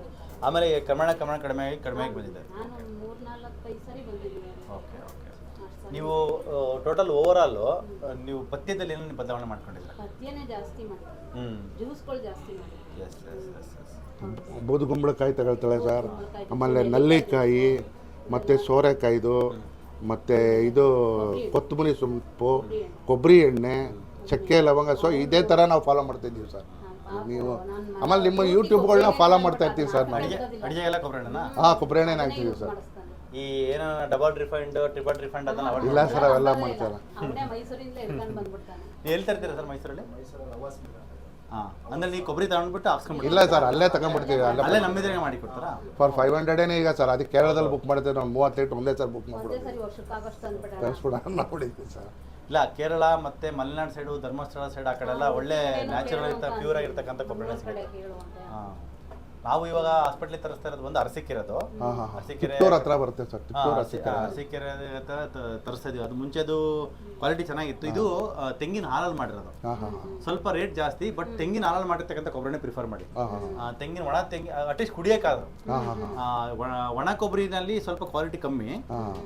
ಆಮೇಲೆ ಕ್ರಮಣ ಕ್ರಮಣ ಕಡಿಮೆ ಆಗಿ ಕಡಿಮೆ ಆಗಿ ಬಂದಿದೆ. ನಾನು ಸರಿ ಬಂದಿದ್ದೀನಿ ಓಕೆ ಓಕೆ ಅಷ್ಟ್ ಸರಿ. ನೀವು ಟೋಟಲ್ ಓವರ್ ಆಲ್ ನೀವು ಪಥ್ಯದಲ್ಲಿ ಏನೇನು ಬದಲಾವಣೆ ಮಾಡ್ಕೊಂಡಿದ್ದೀರಾ? ಪಥ್ಯನೇ ಜಾಸ್ತಿ ಮಾಡಿ ಹ್ಞೂ ಜ್ಯೂಸ್ಗಳು ಜಾಸ್ತಿ ಮಾಡಿ ಎಸ್ ಎಸ್ ಎಸ್ ಎಸ್ ಬೂದುಗುಂಬಳಕಾಯಿ ತಗೊಳ್ತಾಳೆ ಸರ್. ಆಮೇಲೆ ನಲ್ಲಿಕಾಯಿ ಮತ್ತು ಸೋರೆಕಾಯಿದು ಮತ್ತು ಇದು ಕೊತ್ತಂಬರಿ ಸೊಪ್ಪು ಕೊಬ್ಬರಿ ಎಣ್ಣೆ. ಚಕ್ಕೆ ಲವಂಗ. ಸೊ ಇದೇ ಥರ ನಾವು ಫಾಲೋ ಮಾಡ್ತಾ ಇದ್ದೀವಿ ಸರ್. ನೀವು ಆಮೇಲೆ ನಿಮ್ಮ ಯೂಟ್ಯೂಬ್ಗಳನ್ನ ಫಾಲೋ ಮಾಡ್ತಾ ಇರ್ತೀವಿ ಸರ್ ನಾವು ಹಾಂ ಕೊಬ್ಬರಿ ಎಣ್ಣೆನ ಹಾಕ್ತೀವಿ ಸರ್. ಈ ಏನೋ ಡಬಲ್ ರಿಫೈಂಡ್ ಟ್ರಿಪಲ್ ರಿಫೈಂಡ್ ಅದನ್ನ ಅವಾಯ್ಡ್ ಇಲ್ಲ ಸರ್ ಅವೆಲ್ಲ ಮಾಡ್ತಾರೆ. ಅವನೇ ಮೈಸೂರಿಂದ ಎಳ್ಕೊಂಡು ಬಂದ್ಬಿಡ್ತಾನೆ. ನೀವು ಎಲ್ಲಿ ತರ್ತೀರಾ ಸರ್ ಮೈಸೂರಲ್ಲಿ? ಹಾಂ ಅಂದ್ರೆ ನೀವು ಕೊಬ್ಬರಿ ತಗೊಂಡ್ಬಿಟ್ಟು ಹಾಕ್ಸ್ಕೊಂಡ್ಬಿಟ್ಟು ಇಲ್ಲ ಸರ್ ಅಲ್ಲೇ ತಗೊಂಡ್ಬಿಡ್ತೀವಿ ಅಲ್ಲೇ ಅಲ್ಲೇ ನಮ್ಮಿದ್ರೆ ಮಾಡಿ ಕೊಡ್ತಾರಾ ಫಾರ್ ಫೈವ್ ಹಂಡ್ರೆಡೇನೇ ಈಗ ಸರ್ ಅದಕ್ಕೆ ಕೇರಳದಲ್ಲಿ ಬುಕ್ ಮಾಡ್ತೀವಿ ನಾವು ಮೂವತ್ತು ಲೀಟ್ರ್ ಒಂದೇ ಸರ್ ಬುಕ್ ಒಂದೇ ಮಾಡ್ಬಿಡೋದು ಸರಿ ವರ್ಷಕ್ಕಾಗಷ್ಟು ಅಂದ್ಬಿಟ್ಟ ಕಳಿಸ್ಬಿಡ ನೋಡಿದ್ವಿ ಸರ್ ಇಲ್ಲ ಕೇರಳ ಮತ್ತೆ ಮಲೆನಾಡು ಸೈಡು ಧರ್ಮಸ್ಥಳ ಸೈಡ್ ಆ ಕಡೆ ಎಲ್ಲ ಒಳ್ಳೆ ನ್ಯಾಚುರಲ್ ಇರ್ತ ಪ್ಯೂರ್ ಆಗಿರ್ತಕ್ಕಂಥ ಕೊಬ್ಬರಿ ಹಾ ಕಡೆ ಸಿಗುತ್ತೆ. ಕೇಳುವಂತೆ ಹಾಂ. ನಾವು ಇವಾಗ ಹಾಸ್ಪಿಟಲ್ ತರಿಸ್ತಾ ಇರೋದು ಒಂದು ಅರಸಿಕೆರೆದು. ಅರಸಿಕೆರೆ ಹತ್ರ ಬರುತ್ತೆ ಸರ್ ಅರಸೀಕೆರೆ. ಹತ್ರ ತರಿಸ್ತಾ ಇದೀವಿ. ಅದು ಮುಂಚೆದು ಕ್ವಾಲಿಟಿ ಚೆನ್ನಾಗಿತ್ತು. ಇದು ಆ, ತೆಂಗಿನ ಹಾಲಲ್ಲಿ ಮಾಡಿರೋದು. ಹಾಂ ಹಾಂ ಹಾಂ. ಸ್ವಲ್ಪ ರೇಟ್ ಜಾಸ್ತಿ ಬಟ್ ತೆಂಗಿನ ಹಾಲಲ್ಲಿ ಮಾಡಿರ್ತಕ್ಕಂಥ ಕೊಬ್ಬರಿನೇ ಪ್ರಿಫರ್ ಮಾಡಿ. ಆ, ತೆಂಗಿನ ಒಣ ತೆಂಗಿ ಅಟ್ಲೀಸ್ಟ್ ಕುಡಿಯೋಕ್ಕಾದ್ರು ಆ, ಒಣ- ಒಣ ಕೊಬ್ಬರಿನಲ್ಲಿ ಸ್ವಲ್ಪ ಕ್ವಾಲಿಟಿ ಕಮ್ಮಿ.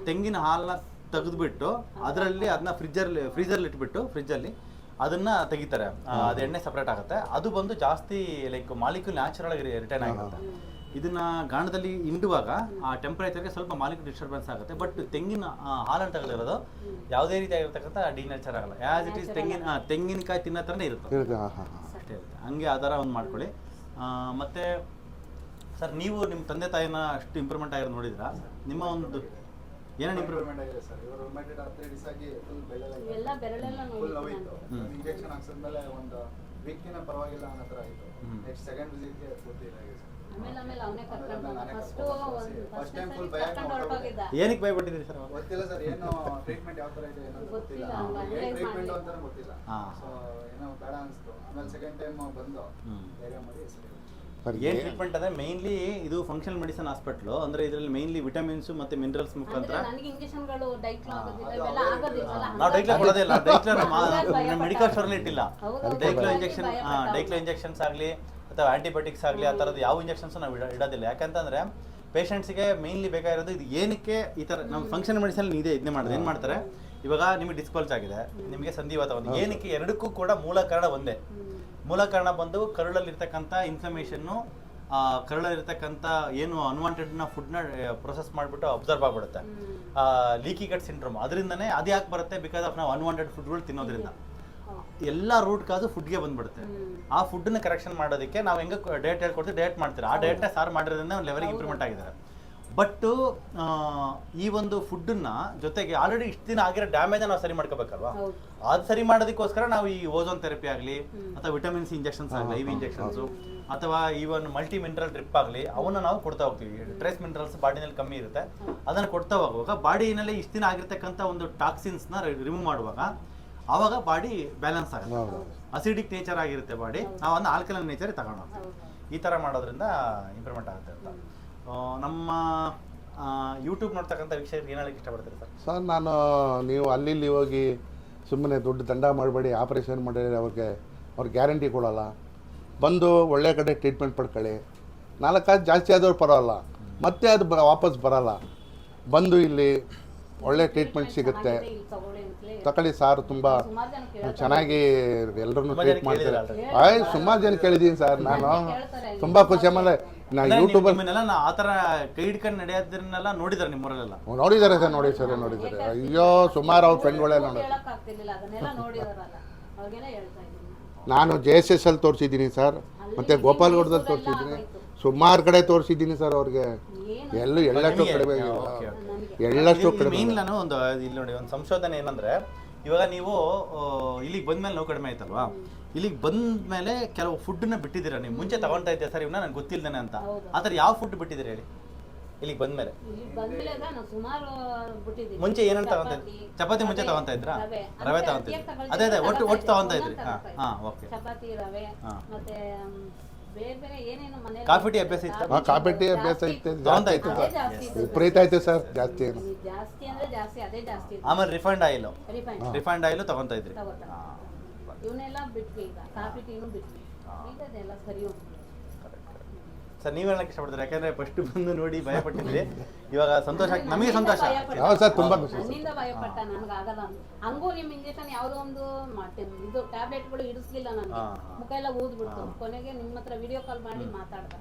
ತೆಂಗಿನ ಹಾಲನ್ನ ತೆಗೆದ್ಬಿಟ್ಟು ಅದರಲ್ಲಿ ಅದನ್ನ ಫ್ರಿಜ್ಜಲ್ಲಿ ಫ್ರೀಜರ್ಲಿ ಇಟ್ಬಿಟ್ಟು ಫ್ರಿಜ್ಜಲ್ಲಿ ಅದನ್ನ ತೆಗಿತಾರೆ. ಅದು ಎಣ್ಣೆ ಸಪ್ರೇಟ್ ಆಗುತ್ತೆ. ಅದು ಬಂದು ಜಾಸ್ತಿ ಲೈಕ್ ಮಾಲಿಕ್ಯೂಲ್ ನ್ಯಾಚುರಲ್ ಆಗಿ ರಿಟರ್ನ್ ಆಗುತ್ತೆ. ಇದನ್ನ ಗಾಣದಲ್ಲಿ ಹಿಂಡುವಾಗ ಆ ಟೆಂಪರೇಚರ್ಗೆ ಸ್ವಲ್ಪ ಮಾಲಿಕ್ ಡಿಸ್ಟರ್ಬೆನ್ಸ್ ಆಗುತ್ತೆ. ಬಟ್ ತೆಂಗಿನ ಹಾಲನ್ನು ತೆಗೆದಿರೋದು ಯಾವುದೇ ರೀತಿಯಾಗಿರ್ತಕ್ಕಂಥ ಡಿನೇಚರ್ ಆಗಲ್ಲ. ಆಸ್ ಇಟ್ ಈಸ್ ತೆಂಗಿನ ತೆಂಗಿನಕಾಯಿ ತಿನ್ನೋ ಥರನೇ ಇರುತ್ತೆ. ಅಷ್ಟೇ ಇರುತ್ತೆ. ಹಂಗೆ ಆ ಥರ ಒಂದು ಮಾಡ್ಕೊಳ್ಳಿ. ಆ, ಮತ್ತೆ ಸರ್ ನೀವು ನಿಮ್ಮ ತಂದೆ ತಾಯಿನ ಅಷ್ಟು ಇಂಪ್ರೂವ್ಮೆಂಟ್ ಆಗಿರೋದು ನೋಡಿದ್ರಾ? ನಿಮ್ಮ ಒಂದು ಏನೇನು ಇಂಪ್ರೂವ್ಮೆಂಟ್ ಆಗಿದೆ ಸರ್. ಇವರು ರುಮ್ಮೇಟೆಡ್ ಹದಿನೈದು ಆಗಿ ಫುಲ್ ಬೆಳೆಲ್ಲ ಎಲ್ಲ ಬೆರಳೆಲ್ಲ ಫುಲ್ ನೋವಿತ್ತು. ಇತ್ತು. ಇಂಜೆಕ್ಷನ್ ಹಾಕ್ಸಿದ್ಮೇಲೆ ಒಂದು ವೀಕ್ಕಿನ ಪರವಾಗಿಲ್ಲ ಅನ್ನೋ ಥರ ಆಯಿತು. ನೆಕ್ಸ್ಟ್ ಸೆಕೆಂಡ್ ವಿಸಿಟ್ಗೆ ಪೂರ್ತಿ ಇದಾಗಿದೆ ಸರ್. ಆಮೇಲೆ ಆಮೇಲೆ ಅವನೇ ಕರ್ಕೊಂಡು ಆಮೇಲೆ ಫಸ್ಟ್ ಒಂದು ಫಸ್ಟ್ full ಸರಿ ಭಯ ಹೊರಟೋಗಿದ್ದ? ಏನಕ್ಕೆ ಭಯಪಟ್ಟಿದ್ದೀರಿ ಸರ್ ಗೊತ್ತಿಲ್ಲ ಸರ್ ಏನು ಟ್ರೀಟ್ಮೆಂಟ್ ಯಾವ ತರ ಇದೆ ಏನೋ ಗೊತ್ತಿಲ್ಲ. ಟ್ರೀಟ್ಮೆಂಟ್. ಅಂತಾನೆ ಗೊತ್ತಿಲ್ಲ. ಸೊ ಏನೋ ಬೇಡ ಅನಿಸ್ತು. ಆಮೇಲೆ ಸೆಕೆಂಡ್ ಟೈಮ್ ಬಂದು. ಧೈರ್ಯ ಮಾಡಿ ಸರ್ ಟ್ರೀಟ್ಮೆಂಟ್ ಅದೇ ಮೇನ್ಲಿ ಇದು ಫಂಕ್ಷನಲ್ ಮೆಡಿಸಿನ್ ಹಾಸ್ಪಿಟ್ಲು ಅಂದ್ರೆ ಇದರಲ್ಲಿ ಮೇನ್ಲಿ ವಿಟಮಿನ್ಸ್ ಮತ್ತೆ ಮಿನರಲ್ಸ್ ಮುಖಾಂತರ. ಅಂದ್ರೆ ನನಗೆ ಇಂಜೆಕ್ಷನ್ಗಳು ಡೈಕ್ಲೋ ಆಗೋದಿಲ್ಲ ಅದು ಇವೆಲ್ಲ ಆಗೋದಿಲ್ಲ ನಾವು ಡೈಕ್ಲೋ ಕೊಡೋದೇ ಇಲ್ಲ. ಡೈಕ್ಲೋ ನಮ್ಮ ಮೆಡಿಕಲ್ ಸ್ಟೋರಲ್ಲಿ ಇಟ್ಟಿಲ್ಲ. ಡೈಕ್ಲೋ ಇಂಜೆಕ್ಷನ್ ಡೈಕ್ಲೋ ಇಂಜೆಕ್ಷನ್ಸ್ ಆಗಲಿ ಅಥವಾ ಆಂಟಿಬಯೋಟಿಕ್ಸ್ ಆಗಲಿ ಆ ಥರದ್ದು ಯಾವ ಇಂಜೆಕ್ಷನ್ಸ್ ನಾವು ಇಡ- ಇಡೋದಿಲ್ಲ. ಯಾಕಂತಂದ್ರೆ ಪೇಷಂಟ್ಸ್ಗೆ ಮೇನ್ಲಿ ಬೇಕಾಗಿರೋದು ಇದು ಏನಕ್ಕೆ ಈ ಥರ ನಮ್ಮ ಫಂಕ್ಷನ್ ಮೆಡಿಸನ್ ಇದೆ ಇದನ್ನೇ ಮಾಡೋದು. ಏನು ಮಾಡ್ತಾರೆ? ಇವಾಗ ನಿಮಗೆ ಡಿಸ್ಪಲ್ಸ್ ಆಗಿದೆ. ನಿಮಗೆ ಸಂಧಿವಾತ ಒಂದು. ಏನಕ್ಕೆ ಎರಡಕ್ಕೂ ಕೂಡ ಮೂಲ ಕಾರಣ ಒಂದೇ. ಮೂಲ ಕಾರಣ ಬಂದು ಕರುಳಲ್ಲಿರ್ತಕ್ಕಂಥ ಇನ್ಫ್ಲಮೇಷನ್ನು ಕರುಳಲ್ಲಿರ್ತಕ್ಕಂಥ ಏನು ಅನ್ವಾಂಟೆಡ್ನ ಫುಡ್ನ ಪ್ರೊಸೆಸ್ ಮಾಡಿಬಿಟ್ಟು ಅಬ್ಸರ್ವ್ ಆಗ್ಬಿಡುತ್ತೆ. ಲೀಕಿ ಕಟ್ ಸಿಂಡ್ರೋಮ್ ಅದರಿಂದನೇ ಅದು ಯಾಕೆ ಬರುತ್ತೆ ಬಿಕಾಸ್ ಆಫ್ ನಾವು ಅನ್ವಾಂಟೆಡ್ ಫುಡ್ಗಳು ತಿನ್ನೋದ್ರಿಂದ. ಎಲ್ಲ ರೂಟ್ ಕಾಸು ಫುಡ್ಗೆ ಬಂದ್ಬಿಡುತ್ತೆ. ಆ ಫುಡ್ನ ಕರೆಕ್ಷನ್ ಮಾಡೋದಕ್ಕೆ ನಾವು ಹೆಂಗೆ ಡೇಟ್ ಹೇಳ್ಕೊಡ್ತೀವಿ ಡೇಟ್ ಮಾಡ್ತೀರಾ. ಆ ಡಯಟ್ನ ಸಾರು ಮಾಡಿರೋದ್ರಿಂದ ಒಂದು ಲೆವೆಲ್ಗೆ ಇಂಪ್ರೂವ್ಮೆಂಟ್ ಆಗಿದ್ದಾರೆ. ಬಟ್ ಈ ಒಂದು ಫುಡ್ಡನ್ನ ಜೊತೆಗೆ ಆಲ್ರೆಡಿ ಇಷ್ಟು ದಿನ ಆಗಿರೋ ಡ್ಯಾಮೇಜ್ ನಾವು ಸರಿ ಮಾಡ್ಕೋಬೇಕಲ್ವಾ. ಅದು ಸರಿ ಮಾಡೋದಕ್ಕೋಸ್ಕರ ನಾವು ಈ ಓಝೋನ್ ಥೆರಪಿ ಆಗಲಿ ಅಥವಾ ವಿಟಮಿನ್ಸ್ ಇಂಜೆಕ್ಷನ್ಸ್ ಆಗಲಿ ಐವಿ ವಿ ಇಂಜೆಕ್ಷನ್ಸು ಅಥವಾ ಈವನ್ ಮಲ್ಟಿ ಮಿನರಲ್ ಡ್ರಿಪ್ ಆಗಲಿ ಅವನ್ನ ನಾವು ಕೊಡ್ತಾ ಹೋಗ್ತೀವಿ. ಟ್ರೇಸ್ ಮಿನರಲ್ಸ್ ಬಾಡಿನಲ್ಲಿ ಕಮ್ಮಿ ಇರುತ್ತೆ. ಅದನ್ನು ಕೊಡ್ತಾ ಹೋಗುವಾಗ ಬಾಡಿನಲ್ಲಿ ಇಷ್ಟು ದಿನ ಆಗಿರ್ತಕ್ಕಂಥ ಒಂದು ಟಾಕ್ಸಿನ್ಸ್ನ ರಿಮೂವ್ ಮಾಡುವಾಗ ಆವಾಗ ಬಾಡಿ ಬ್ಯಾಲೆನ್ಸ್ ಆಗುತ್ತೆ. ಅಸಿಡಿಕ್ ನೇಚರ್ ಆಗಿರುತ್ತೆ ಬಾಡಿ. ನಾವು ಅದನ್ನ ಆಲ್ಕಲೈನ್ ನೇಚರ್ ತಗೊಂಡು ಹೋಗ್ತೀವಿ. ಈ ಥರ ಮಾಡೋದ್ರಿಂದ ಇಂಪ್ರೂವ್ಮೆಂಟ್ ಆಗುತ್ತೆ ಅಂತ. ನಮ್ಮ ಯೂಟ್ಯೂಬ್ ನೋಡ್ತಕ್ಕಂಥ ವೀಕ್ಷಕರಿಗೆ ಏನು ಹೇಳಕ್ಕೆ ಇಷ್ಟಪಡ್ತೀರಿ ಸರ್? ಸರ್ ನಾನು ನೀವು ಅಲ್ಲಿ ಇಲ್ಲಿ ಹೋಗಿ ಸುಮ್ಮನೆ ದುಡ್ಡು ದಂಡ ಮಾಡಬೇಡಿ ಆಪ್ರೇಷನ್ ಮಾಡಿ ಅವ್ರಿಗೆ ಅವ್ರು ಗ್ಯಾರಂಟಿ ಕೊಡೋಲ್ಲ. ಬಂದು ಒಳ್ಳೆ ಕಡೆ ಟ್ರೀಟ್ಮೆಂಟ್ ಪಡ್ಕೊಳ್ಳಿ. ನಾಲ್ಕಾರು ಜಾಸ್ತಿ ಆದವ್ರು ಪರವಾಗಿಲ್ಲ ಮತ್ತೆ ಅದು ಬ ವಾಪಸ್ ಬರಲ್ಲ. ಬಂದು ಇಲ್ಲಿ ಒಳ್ಳೆ ಟ್ರೀಟ್ಮೆಂಟ್ ಸಿಗುತ್ತೆ. ತಕೊಳ್ಳಿ ಸಾರು ತಗೊಳ್ಳಿ ಅಂತಲೇ ಸಾರ್ ತುಂಬ ಕೇಳ್ತಾರೆ. ಚೆನ್ನಾಗಿ ಎಲ್ಲರೂ ಟ್ರೀಟ್ ಮಾಡ್ತಾರೆ ಆಯ್ ಸುಮಾರು ಜನ ಕೇಳಿದ್ದೀನಿ ಸರ್. ನಾನು. ತುಂಬ ಖುಷಿ. ಆಮೇಲೆ ನಾ ಯೂಟ್ಯೂಬಲ್ಲಿ ನಾ ಆ ಥರ ಕೈ ಹಿಡ್ಕೊಂಡು ನಡೆಯೋದನ್ನೆಲ್ಲ ನೋಡಿದಾರೆ ನಿಮ್ಮೂರಲ್ಲೆಲ್ಲ? ನೋಡಿದ್ದಾರೆ ಸರ್ ನೋಡಿ ಸರ್ ನೋಡಿದ್ದಾರೆ ಅಯ್ಯೋ ಸುಮಾರು ಅವ್ರ ಫ್ರೆಂಡ್ಗಳೆಲ್ಲ ನೋಡಿದ್ದಾರೆ ನಾನು. ಜೆ ಎಸ್ ಎಸ್ ಅಲ್ಲಿ ತೋರಿಸಿದ್ದೀನಿ ಸರ್. ಮತ್ತು ಗೋಪಾಲ್ಗೌಡದಲ್ಲಿ ತೋರಿಸಿದ್ದೀನಿ. ಸುಮಾರು ಕಡೆ ತೋರಿಸಿದ್ದೀನಿ ಸರ್ ಅವ್ರಿಗೆ. ಎಲ್ಲೂ ಎಳ್ಳಷ್ಟು ಕಡಿಮೆ ಎಲ್ಲಷ್ಟು ಎಳ್ಳಷ್ಟು ಕಡಿಮೆ ಮೇನ್ ನಾನು ಒಂದು ಇಲ್ಲಿ ನೋಡಿ ಒಂದು ಸಂಶೋಧನೆ ಏನಂದ್ರೆ ಇವಾಗ ನೀವು ಇಲ್ಲಿಗೆ ಬಂದ ಮೇಲೆ ನೋವು ಕಡಿಮೆ ಆಯ್ತಲ್ವಾ? ಇಲ್ಲಿಗೆ ಬಂದ್ಮೇಲೆ ಕೆಲವು ಫುಡ್ನ ಬಿಟ್ಟಿದ್ದೀರಾ ನೀವು? ಮುಂಚೆ ತಗೊಂತಾ ಇದ್ದೆ ಸರ್ ಇವನ್ನ ನನಗೆ ಗೊತ್ತಿಲ್ದೇನೆ ಅಂತ. ಆ ಥರ ಯಾವ ಫುಡ್ ಬಿಟ್ಟಿದ್ದೀರಿ ಹೇಳಿ? ಇಲ್ಲಿಗೆ ಬಂದ ಮೇಲೆ ಬಂದ್ಮೇಲೆ ಮುಂಚೆ ಏನೇನು ತಗೊಂತ ಇದ್ರಿ? ಚಪಾತಿ ಮುಂಚೆ ತಗೊಂತ ಇದ್ರಾ? ರವೆ. ತಗೊಂತ ಅದೇ ಅದೇ ಅದೇ ಒಟ್ಟು ಒಟ್ಟು ತಗೊಂತ ಇದ್ರಿ. ಹಾಂ ಹಾಂ ಓಕೆ. ಚಪಾತಿ ರವೆ ಹಾ. ಮತ್ತೆ ಕಾಫಿ ಟೀ ಅಭ್ಯಾಸ ಇತ್ತು? ಹಾಂ ಕಾಫಿ ಟೀ ಅಭ್ಯಾಸ ಇತ್ತು. ಜಾಸ್ತಿ ಇತ್ತು ಇತ್ತು ಸರ್. ವಿಪರೀತ ಆಯ್ತು ಸರ್ ಜಾಸ್ತಿ ಏನು? ಜಾಸ್ತಿ ಅಂದ್ರೆ ಜಾಸ್ತಿ ಅದೇ ಜಾಸ್ತಿ ಆಮೇಲೆ refined oil. Refined. Refined oil ತಗೊಂತ ಇದ್ರಿ. ಇವನ್ನೆಲ್ಲ ಬಿಟ್ವಿ ಈಗ. ಕಾಫಿ ಟೀನು ಬಿಟ್ವಿ. ಈಗ ಅದೆಲ್ಲ ಸರಿ ಹೋಗ್ತದೆ ಸರ್ ನೀವು ಹೇಳಕ್ಕೆ ಇಷ್ಟಪಡ್ತೀರಿ? ಯಾಕಂದ್ರೆ ಫಸ್ಟ್ ಬಂದು ನೋಡಿ ಭಯ ಪಟ್ಟಿದ್ರಿ ಇವಾಗ ಸಂತೋಷ ನಮಗೆ ಸಂತೋಷ. ಯಾವ ಸರ್ ತುಂಬಾ ಖುಷಿ ಸರ್. ನನ್ನಿಂದ ಭಯಪಟ್ಟ ನನಗೆ ಆಗಲ್ಲ ಹಂಗೂ ನಿಮ್ ಇಂಜೆಕ್ಷನ್ ಯಾವುದೋ ಒಂದು ಮಾಡ್ತೇನೆ ಇದು ಟ್ಯಾಬ್ಲೆಟ್ಗಳು ಇಡಿಸ್ಲಿಲ್ಲ ನನಗೆ ಹಾ, ಹಾ. ಮುಖ ಎಲ್ಲ ಊದ್ಬಿಡ್ತು. ಕೊನೆಗೆ ನಿಮ್ಮ ಹತ್ರ ವಿಡಿಯೋ ಕಾಲ್ ಮಾಡಿ ಮಾತಾಡ್ದ.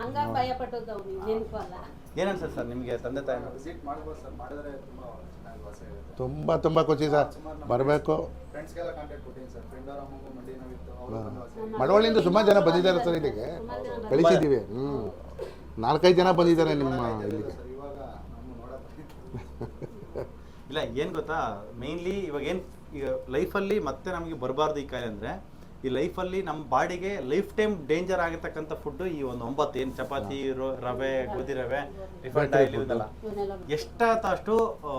ಹಂಗಾಗಿ ಭಯ ಪಟ್ಟದ್ದು ಅವ್ನು ನೆನಪಲ್ಲ ಏನು ಸರ್ ನಿಮಗೆ ತಂದೆ ತಾಯಿ ವಿಸಿಟ್ ಮಾಡ್ಬೋದು ಸರ್ ಮಾಡಿದ್ರೆ ತುಂಬ ಚೆನ್ನಾಗಿ ವಾಸ ಇರುತ್ತೆ. ತುಂಬ ತುಂಬ ಖುಷಿ ಸರ್. ಬರಬೇಕು. ಫ್ರೆಂಡ್ಸ್ಗೆಲ್ಲ ಕಾಂಟ್ಯಾಕ್ಟ್ ಕೊಟ್ಟಿದ್ದೀನಿ ಸರ್. ಫ್ರೆಂಡ್ ಅವ್ರ ಅಮ್ಮಗೂ ಮಂಡಿ ನೋವಿತ್ತು ಅವರು ಬಂದು ವಾಸ ಮಳವಳ್ಳಿಯಿಂದ ಸುಮಾರು ಜನ ಬಂದಿದ್ದಾರೆ ಸರ್ ಇಲ್ಲಿಗೆ. ಕಳಿಸಿದ್ದೀವಿ ಹ್ಞೂ ನಾಲ್ಕೈದು ಜನ ಬಂದಿದ್ದಾರೆ ನಿಮ್ಮ ಇಲ್ಲಿಗೆ. ಇಲ್ಲ ಏನು ಗೊತ್ತಾ? ಮೇನ್ಲಿ ಇವಾಗ ಏನು ಈಗ ಲೈಫಲ್ಲಿ ಮತ್ತೆ ನಮಗೆ ಬರಬಾರ್ದು ಈ ಕಾಯಿಲೆ ಅಂದರೆ ಈ ಲೈಫಲ್ಲಿ ನಮ್ಮ ಬಾಡಿಗೆ ಲೈಫ್ ಟೈಮ್ ಡೇಂಜರ್ ಆಗಿರ್ತಕ್ಕಂಥ ಫುಡ್ ಈ ಒಂದು ಒಂಬತ್ತು ಏನು ಚಪಾತಿ ರೋ- ರವೆ ಗೋಧಿ ರವೆ ರಿಫೈಂಡ್ ಆಯಿಲ್ ಇವನ್ನೆಲ್ಲ ಎಷ್ಟಾದಷ್ಟು ಎಷ್ಟಾತ ಅಷ್ಟು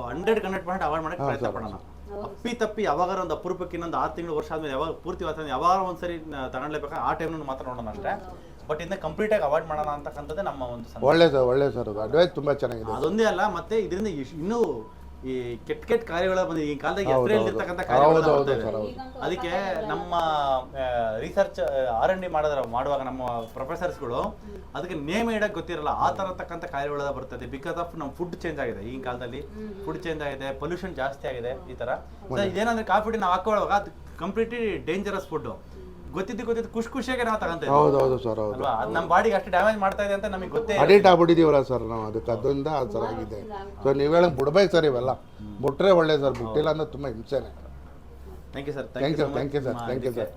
ಹಂಡ್ರೆಡ್ ಹಂಡ್ರೆಡ್ ಪರ್ಸೆಂಟ್ ಅವಾಯ್ಡ್ ಮಾಡಕ್ಕೆ ಪ್ರಯತ್ನ. ಪಡೋಣ. ಅಪ್ಪಿ ತಪ್ಪಿ ಯಾವಾಗಾರ ಒಂದು ಅಪರೂಪಕ್ಕೆ ಇನ್ನೊಂದು ಆರು ತಿಂಗಳು ವರ್ಷ ಆದ್ಮೇಲೆ ಯಾವಾಗ ಪೂರ್ತಿ ವಾಸ ಯಾವಾಗ ಒಂದ್ಸರಿ ಸರಿ ತಗೊಳ್ಲೇಬೇಕಾ ಆ ಟೈಮ್ನ ಮಾತ್ರ ನೋಡೋಣ ಅಷ್ಟೇ. ಬಟ್ ಇದನ್ನ ಕಂಪ್ಲೀಟ್ ಆಗಿ ಅವಾಯ್ಡ್ ಮಾಡೋಣ ಅಂತಕ್ಕಂಥದ್ದೇ ನಮ್ಮ ಒಂದು ಒಳ್ಳೇದು ಒಳ್ಳೆ ಸರ್ ಒಳ್ಳೆ ಸರ್. ಅಡ್ವೈಸ್ ತುಂಬಾ ಚೆನ್ನಾಗಿದೆ. ಅದೊಂದೇ ಅಲ್ಲ ಮತ್ತೆ ಇದರಿಂದ ಇಶ್- ಇನ್ನೂ ಈ ಕೆಟ್ಟ ಕೆಟ್ಟ ಕಾರ್ಯಗಳ ಬಂದಿದೆ. ಈ ಕಾಲದಾಗ ಹೌದು, ಹೆಸರು ಹೌದು. ಕಾರ್ಯಗಳು ಬರ್ತಾ ಇದೆ. ಅದಕ್ಕೆ ನಮ್ಮ ರಿಸರ್ಚ್ ಆರ್ ಎನ್ ಡಿ ಮಾಡಿದ್ರ ಮಾಡುವಾಗ ನಮ್ಮ ಪ್ರೊಫೆಸರ್ಸ್ಗಳು ಅದಕ್ಕೆ ನೇಮ್ ಇಡಕ್ಕೆ ಗೊತ್ತಿರಲ್ಲ. ಆ ತರ ತಕ್ಕಂಥ ಕಾರ್ಯಗಳೆಲ್ಲ ಬರ್ತದೆ. ಬಿಕಾಸ್ ಆಫ್ ನಮ್ಮ ಫುಡ್ ಚೇಂಜ್ ಆಗಿದೆ ಈ ಕಾಲದಲ್ಲಿ. ಫುಡ್ ಚೇಂಜ್ ಆಗಿದೆ ಪೊಲ್ಯೂಷನ್ ಜಾಸ್ತಿ ಆಗಿದೆ ಈ ತರ ಸೊ ಇದೇನಂದ್ರೆ ಕಾಫಿ ನಾವು ಹಾಕೊಳ್ಳುವಾಗ ಅದು ಕಂಪ್ಲೀಟ್ಲಿ ಡೇಂಜರಸ್ ಫುಡ್ ಗೊತ್ತಿದ್ದು ಗೊತ್ತಿದ್ದು ಖುಷಿ ಖುಷಿಯಾಗಿ ನಾವು ತಗೊಂತ ಹೌದು ಹೌದು ಸರ್ ಹೌದು. ಅಲ್ವಾ? ಅದು ನಮ್ಮ ಬಾಡಿಗೆ ಅಷ್ಟು ಡ್ಯಾಮೇಜ್ ಮಾಡ್ತಾ ಇದೆ ಅಂತ ನಮಗೆ ಗೊತ್ತೇ ಇಲ್ಲ. ಅಡಿಟ್ ಆಗ್ಬಿಟ್ಟಿದೀವಲ್ಲ ಸರ್ ನಾವು ಅದಕ್ಕೆ ಅದರಿಂದ ಆ ಸೋ ಆಗಿದೆ. ಸೊ ನೀವು ಹೇಳಂಗೆ ಬಿಡ್ಬೇಕು ಸರ್ ಇವೆಲ್ಲ. ಬಿಟ್ರೆ ಒಳ್ಳೆ ಸರ್ ಬಿಟ್ಟಿಲ್ಲ ಅಂದ್ರೆ ತುಂಬ ಹಿಂಸೆನೆ. Thank you sir thank you sir thank you sir. Thank you sir